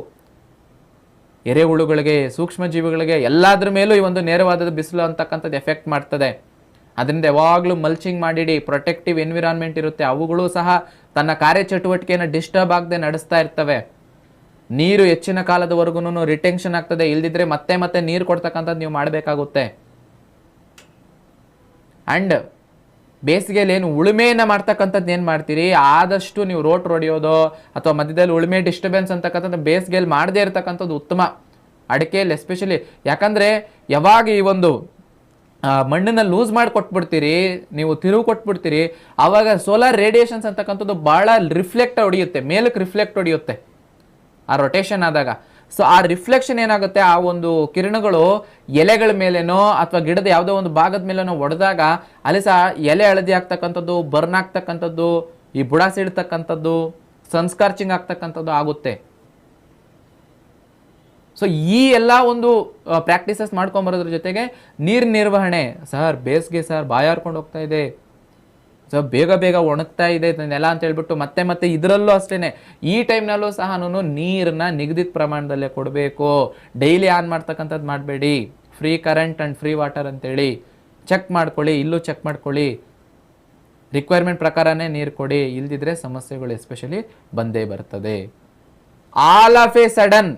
ಎರೆಹುಳುಗಳಿಗೆ ಸೂಕ್ಷ್ಮ ಜೀವಿಗಳಿಗೆ ಎಲ್ಲಾದ್ರ ಮೇಲೂ ಈ ಒಂದು ನೇರವಾದ ಬಿಸಿಲು ಅಂತಕ್ಕಂಥದ್ದು ಎಫೆಕ್ಟ್ ಮಾಡ್ತದೆ. ಅದರಿಂದ ಯಾವಾಗಲೂ ಮಲ್ಚಿಂಗ್ ಮಾಡಿಡಿ ಪ್ರೊಟೆಕ್ಟಿವ್ ಎನ್ವಿರಾನ್ಮೆಂಟ್ ಇರುತ್ತೆ. ಅವುಗಳು ಸಹ ತನ್ನ ಕಾರ್ಯಚಟುವಟಿಕೆಯನ್ನು ಡಿಸ್ಟರ್ಬ್ ಆಗದೆ ನಡೆಸ್ತಾ ಇರ್ತವೆ. ನೀರು ಹೆಚ್ಚಿನ ಕಾಲದವರೆಗೂ ರಿಟೆನ್ಷನ್ ಆಗ್ತದೆ. ಇಲ್ದಿದ್ರೆ ಮತ್ತೆ ಮತ್ತೆ ನೀರು ಕೊಡ್ತಕ್ಕಂಥದ್ದು ನೀವು ಮಾಡಬೇಕಾಗುತ್ತೆ. ಆ್ಯಂಡ್ ಬೇಸಿಗೆಯಲ್ಲಿ ಏನು ಉಳುಮೆಯನ್ನು ಮಾಡ್ತಕ್ಕಂಥದ್ದು ಏನು ಮಾಡ್ತೀರಿ? ಆದಷ್ಟು ನೀವು ರೋಟ್ ಹೊಡೆಯೋದು ಅಥವಾ ಮಧ್ಯದಲ್ಲಿ ಉಳುಮೆ ಡಿಸ್ಟರ್ಬೆನ್ಸ್ ಅಂತಕ್ಕಂಥದ್ದು ಬೇಸಿಗೆಯಲ್ಲಿ ಮಾಡದೇ ಇರತಕ್ಕಂಥದ್ದು ಉತ್ತಮ. ಅಡಿಕೆಯಲ್ಲಿ ಎಸ್ಪೆಷಲಿ ಯಾಕಂದರೆ ಯಾವಾಗ ಈ ಒಂದು ಮಣ್ಣನ್ನು ಮಣ್ಣನ್ನ ಲೂಸ್ ಮಾಡಿ ಕೊಟ್ಬಿಡ್ತೀರಿ ನೀವು ತಿರುವು ಕೊಟ್ಬಿಡ್ತೀರಿ ಆವಾಗ ಸೋಲಾರ್ ರೇಡಿಯೇಷನ್ಸ್ ಅಂತಕ್ಕಂಥದ್ದು ಭಾಳ ರಿಫ್ಲೆಕ್ಟ್ ಹೊಡೆಯುತ್ತೆ, ಮೇಲಕ್ಕೆ ರಿಫ್ಲೆಕ್ಟ್ ಹೊಡೆಯುತ್ತೆ. ಆ ರೊಟೇಷನ್ ಆದಾಗ. ಸೊ ಆ ರಿಫ್ಲೆಕ್ಷನ್ ಏನಾಗುತ್ತೆ? ಆ ಒಂದು ಕಿರಣಗಳು ಎಲೆಗಳ ಮೇಲೇನೋ ಅಥವಾ ಗಿಡದ ಯಾವುದೋ ಒಂದು ಭಾಗದ ಮೇಲೇನೋ ಒಡೆದಾಗ ಅಲ್ಲಿ ಸಹ ಎಲೆ ಹಳದಿ ಆಗ್ತಕ್ಕಂಥದ್ದು, ಬರ್ನ್ ಆಗ್ತಕ್ಕಂಥದ್ದು, ಈ ಬುಡ ಸಿಡ್ತಕ್ಕಂಥದ್ದು ಸನ್ಸ್ಕಾರ್ಚಿಂಗ್ ಆಗ್ತಕ್ಕಂಥದ್ದು ಆಗುತ್ತೆ. ಸೊ ಈ ಎಲ್ಲ ಒಂದು ಪ್ರಾಕ್ಟೀಸಸ್ ಮಾಡ್ಕೊಂಬರೋದ್ರ ಜೊತೆಗೆ ನೀರು ನಿರ್ವಹಣೆ. ಸರ್, ಬೇಸಿಗೆ ಸರ್, ಬಾಯಾರ್ಕೊಂಡು ಹೋಗ್ತಾ ಇದೆ. ಸೊ ಬೇಗ ಬೇಗ ಒಣಗ್ತಾ ಇದೆ ನೆಲ ಅಂತ ಹೇಳ್ಬಿಟ್ಟು ಮತ್ತೆ ಮತ್ತೆ ಇದರಲ್ಲೂ ಅಷ್ಟೇ ಈ ಟೈಮ್ನಲ್ಲೂ ಸಹ ನೀರನ್ನ ನಿಗದಿತ ಪ್ರಮಾಣದಲ್ಲೇ ಕೊಡಬೇಕು. ಡೈಲಿ ಆನ್ ಮಾಡ್ತಕ್ಕಂಥದ್ದು ಮಾಡಬೇಡಿ. Free current and free water ಅಂತೇಳಿ ಚೆಕ್ ಮಾಡ್ಕೊಳ್ಳಿ, ಇಲ್ಲೂ ಚೆಕ್ ಮಾಡ್ಕೊಳ್ಳಿ. ರಿಕ್ವೈರ್ಮೆಂಟ್ ಪ್ರಕಾರನೇ ನೀರು ಕೊಡಿ, ಇಲ್ದಿದ್ರೆ ಸಮಸ್ಯೆಗಳು ಎಸ್ಪೆಷಲಿ ಬಂದೇ ಬರ್ತದೆ. ಆಲ್ ಆಫ್ ಎ ಸಡನ್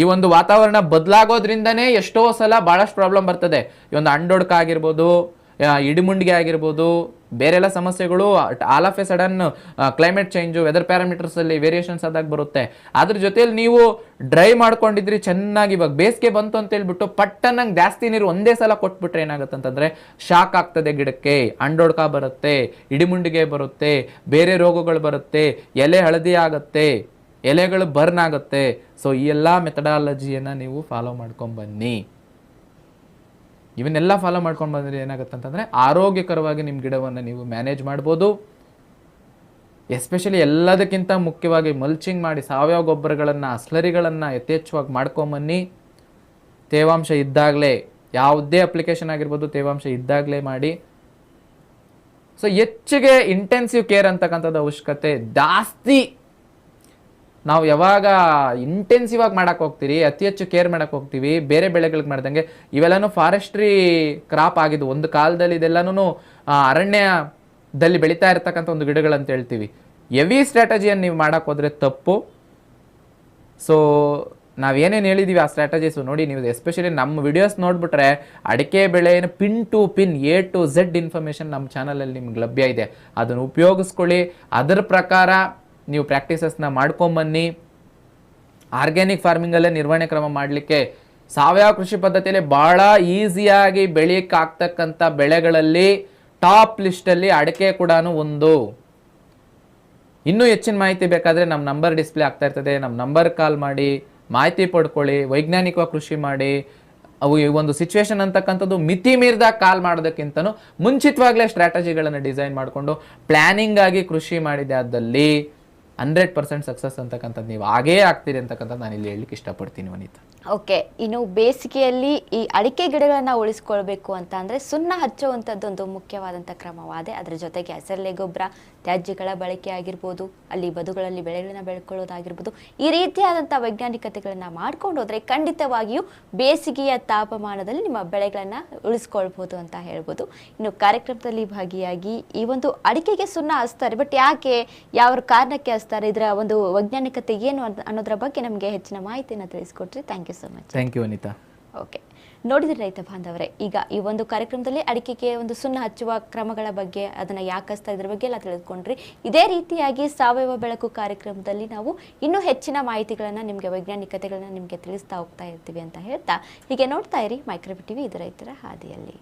ಈ ಒಂದು ವಾತಾವರಣ ಬದಲಾಗೋದ್ರಿಂದನೇ ಎಷ್ಟೋ ಸಲ ಭಾಳಷ್ಟು ಪ್ರಾಬ್ಲಮ್ ಬರ್ತದೆ. ಈ ಒಂದು ಅಂಡೊಡ್ಕ ಆಗಿರ್ಬೋದು ಇಡಿಮುಂಡಿಗೆ ಆಗಿರ್ಬೋದು ಬೇರೆಲ್ಲ ಸಮಸ್ಯೆಗಳು all of a sudden climate change weather parameters ಅಲ್ಲಿ ವೇರಿಯೇಷನ್ಸ್ ಆದಾಗ ಬರುತ್ತೆ. ಅದ್ರ ಜೊತೆಯಲ್ಲಿ ನೀವು ಡ್ರೈ ಮಾಡ್ಕೊಂಡಿದ್ರಿ ಚೆನ್ನಾಗಿ, ಇವಾಗ ಬೇಸಿಗೆ ಬಂತು ಅಂತ ಹೇಳ್ಬಿಟ್ಟು ಪಟ್ಟನಂಗೆ ಜಾಸ್ತಿ ನೀರು ಒಂದೇ ಸಲ ಕೊಟ್ಬಿಟ್ರೆ ಏನಾಗುತ್ತೆ ಅಂತಂದ್ರೆ ಶಾಕ್ ಆಗ್ತದೆ ಗಿಡಕ್ಕೆ, ಅಂಡೋಡ್ಕ ಬರುತ್ತೆ, ಇಡಿಮುಂಡಿಗೆ ಬರುತ್ತೆ, ಬೇರೆ ರೋಗಗಳು ಬರುತ್ತೆ, ಎಲೆ ಹಳದಿ ಆಗುತ್ತೆ, ಎಲೆಗಳು ಬರ್ನ್ ಆಗುತ್ತೆ. ಸೊ ಈ ಎಲ್ಲ ಮೆಥಡಾಲಜಿಯನ್ನು ನೀವು ಫಾಲೋ ಮಾಡ್ಕೊಂಡ್ ಬನ್ನಿ. ಇವನ್ನೆಲ್ಲ ಫಾಲೋ ಮಾಡ್ಕೊಂಡು ಬಂದರೆ ಏನಾಗುತ್ತೆ ಅಂತಂದರೆ ಆರೋಗ್ಯಕರವಾಗಿ ನಿಮ್ಮ ಗಿಡವನ್ನು ನೀವು ಮ್ಯಾನೇಜ್ ಮಾಡ್ಬೋದು. ಎಸ್ಪೆಷಲಿ ಎಲ್ಲದಕ್ಕಿಂತ ಮುಖ್ಯವಾಗಿ ಮಲ್ಚಿಂಗ್ ಮಾಡಿ ಸಾವಯವ ಗೊಬ್ಬರಗಳನ್ನು, ಅಸ್ಲರಿಗಳನ್ನು ಯಥೇಚ್ಛವಾಗಿ ಮಾಡ್ಕೊಂಬನ್ನಿ. ತೇವಾಂಶ ಇದ್ದಾಗಲೇ, ಯಾವುದೇ ಅಪ್ಲಿಕೇಶನ್ ಆಗಿರ್ಬೋದು ತೇವಾಂಶ ಇದ್ದಾಗಲೇ ಮಾಡಿ. ಸೊ ಹೆಚ್ಚಿಗೆ ಇಂಟೆನ್ಸಿವ್ ಕೇರ್ ಅಂತಕ್ಕಂಥದ್ದು ಅವಶ್ಯಕತೆ ಜಾಸ್ತಿ. ನಾವು ಯಾವಾಗ ಇಂಟೆನ್ಸಿವ್ ಆಗಿ ಮಾಡಕ್ಕೆ ಹೋಗ್ತೀರಿ, ಅತಿ ಹೆಚ್ಚು ಕೇರ್ ಮಾಡಕ್ಕೆ ಹೋಗ್ತೀವಿ, ಬೇರೆ ಬೆಳೆಗಳಿಗೆ ಮಾಡ್ದಂಗೆ, ಇವೆಲ್ಲನೂ ಫಾರೆಸ್ಟ್ರಿ ಕ್ರಾಪ್ ಆಗಿದ್ದು, ಒಂದು ಕಾಲದಲ್ಲಿ ಇದೆಲ್ಲನೂ ಅರಣ್ಯದಲ್ಲಿ ಬೆಳೀತಾ ಇರ್ತಕ್ಕಂಥ ಒಂದು ಗಿಡಗಳಂತ ಹೇಳ್ತೀವಿ. ಎವಿ ಸ್ಟ್ರಾಟಜಿಯನ್ನು ನೀವು ಮಾಡಕ್ಕೆ ಹೋದ್ರೆ ತಪ್ಪು. ಸೊ ನಾವೇನೇನು ಹೇಳಿದ್ದೀವಿ ಆ ಸ್ಟ್ರಾಟಜೀಸು ನೋಡಿ, ನೀವು ಎಸ್ಪೆಷಲಿ ನಮ್ಮ ವಿಡಿಯೋಸ್ ನೋಡಿಬಿಟ್ರೆ, ಅಡಿಕೆ ಬೆಳೆಯನ್ನು pin to pin A to Z information ನಮ್ಮ ಚಾನಲಲ್ಲಿ ನಿಮ್ಗೆ ಲಭ್ಯ ಇದೆ. ಅದನ್ನು ಉಪಯೋಗಿಸ್ಕೊಳ್ಳಿ. ಅದರ ಪ್ರಕಾರ ನೀವು ಪ್ರಾಕ್ಟೀಸಸ್ನ ಮಾಡ್ಕೊಂಬನ್ನಿ. ಆರ್ಗ್ಯಾನಿಕ್ ಫಾರ್ಮಿಂಗಲ್ಲೇ ನಿರ್ವಹಣೆ ಕ್ರಮ ಮಾಡಲಿಕ್ಕೆ ಸಾವಯವ ಕೃಷಿ ಪದ್ಧತಿಯಲ್ಲಿ ಭಾಳ ಈಸಿಯಾಗಿ ಬೆಳೆಯಕ್ಕೆ ಆಗ್ತಕ್ಕಂಥ ಬೆಳೆಗಳಲ್ಲಿ ಟಾಪ್ ಲಿಸ್ಟಲ್ಲಿ ಅಡಿಕೆ ಕೂಡ ಒಂದು. ಇನ್ನೂ ಹೆಚ್ಚಿನ ಮಾಹಿತಿ ಬೇಕಾದರೆ ನಮ್ಮ ನಂಬರ್ ಡಿಸ್ಪ್ಲೇ ಆಗ್ತಾ ಇರ್ತದೆ. ನಮ್ಮ ನಂಬರ್ ಕಾಲ್ ಮಾಡಿ, ಮಾಹಿತಿ ಪಡ್ಕೊಳ್ಳಿ, ವೈಜ್ಞಾನಿಕವಾಗಿ ಕೃಷಿ ಮಾಡಿ, ಅವು ಈ ಒಂದು ಸಿಚುವೇಶನ್ ಅಂತಕ್ಕಂಥದ್ದು ಮಿತಿ ಮೀರಿದಾಗ ಕಾಲ್ ಮಾಡೋದಕ್ಕಿಂತನೂ ಮುಂಚಿತವಾಗಲೇ ಸ್ಟ್ರಾಟಜಿಗಳನ್ನು ಡಿಸೈನ್ ಮಾಡಿಕೊಂಡು ಪ್ಲ್ಯಾನಿಂಗಾಗಿ ಕೃಷಿ ಮಾಡಿದೆ ಆದಲ್ಲಿ ಹಂಡ್ರೆಡ್ ಪರ್ಸೆಂಟ್ ಸಕ್ಸಸ್ ಅಂತಕ್ಕಂಥದ್ದು ನೀವು ಆಗೇ ಆಗ್ತೀರಿ ಅಂತಕ್ಕಂಥದ್ದು ನಾನು ಇಲ್ಲಿ ಹೇಳಲಿಕ್ಕೆ ಇಷ್ಟಪಡ್ತೀನಿ ವನಿತಾ. ಓಕೆ, ಇನ್ನು ಬೇಸಿಗೆಯಲ್ಲಿ ಈ ಅಡಿಕೆ ಗಿಡಗಳನ್ನು ಉಳಿಸ್ಕೊಳ್ಬೇಕು ಅಂತ ಅಂದರೆ ಸುಣ್ಣ ಹಚ್ಚುವಂಥದ್ದು ಒಂದು ಮುಖ್ಯವಾದಂಥ ಕ್ರಮವಾದೆ. ಅದರ ಜೊತೆಗೆ ಹೆಸರಲೆ ಗೊಬ್ಬರ, ತ್ಯಾಜ್ಯಗಳ ಬಳಕೆ ಆಗಿರ್ಬೋದು, ಅಲ್ಲಿ ಬದುಗಳಲ್ಲಿ ಬೆಳೆಗಳನ್ನ ಬೆಳ್ಕೊಳ್ಳೋದಾಗಿರ್ಬೋದು, ಈ ರೀತಿಯಾದಂಥ ವೈಜ್ಞಾನಿಕತೆಗಳನ್ನು ಮಾಡ್ಕೊಂಡು ಹೋದರೆ ಖಂಡಿತವಾಗಿಯೂ ಬೇಸಿಗೆಯ ತಾಪಮಾನದಲ್ಲಿ ನಿಮ್ಮ ಬೆಳೆಗಳನ್ನು ಉಳಿಸ್ಕೊಳ್ಬೋದು ಅಂತ ಹೇಳ್ಬೋದು. ಇನ್ನು ಕಾರ್ಯಕ್ರಮದಲ್ಲಿ ಭಾಗಿಯಾಗಿ ಈ ಒಂದು ಅಡಿಕೆಗೆ ಸುಣ್ಣ ಹಚ್ತಾರೆ ಬಟ್ ಯಾಕೆ, ಯಾವ ಕಾರಣಕ್ಕೆ ಹಚ್ತಾರೆ, ಇದರ ಒಂದು ವೈಜ್ಞಾನಿಕತೆ ಏನು ಅನ್ನೋದ್ರ ಬಗ್ಗೆ ನಮಗೆ ಹೆಚ್ಚಿನ ಮಾಹಿತಿಯನ್ನು ತಿಳಿಸ್ಕೊಟ್ರಿ. Thank you so much thank you Anita okay ನೋಡಿದ್ರೆ ರೈತ ಬಾಂಧವರೇ ಈಗ ಈ ಒಂದು ಕಾರ್ಯಕ್ರಮದಲ್ಲಿ ಅಡಿಕೆಗೆ ಒಂದು ಸುಣ್ಣ ಹಚ್ಚುವ ಕ್ರಮಗಳ ಬಗ್ಗೆ ಅದನ್ನ ಯಾಕೆ ಹಚ್ತಾ ಇದ್ರ ಬಗ್ಗೆ ಎಲ್ಲ ತಿಳಿದುಕೊಂಡ್ರಿ. ಇದೇ ರೀತಿಯಾಗಿ ಸಾವಯವ ಬೆಳಕು ಕಾರ್ಯಕ್ರಮದಲ್ಲಿ ನಾವು ಇನ್ನೂ ಹೆಚ್ಚಿನ ಮಾಹಿತಿಗಳನ್ನು ನಿಮಗೆ ವೈಜ್ಞಾನಿಕತೆಗಳನ್ನು ನಿಮಗೆ ತಿಳಿಸ್ತಾ ಹೋಗ್ತಾ ಇರ್ತೀವಿ ಅಂತ ಹೇಳ್ತಾ ಹೀಗೆ ನೋಡ್ತಾ ಇರಿ ಮೈಕ್ರೋಬಿ ಟಿವಿ ಇದು ರೈತರ ಹಾದಿಯಲ್ಲಿ.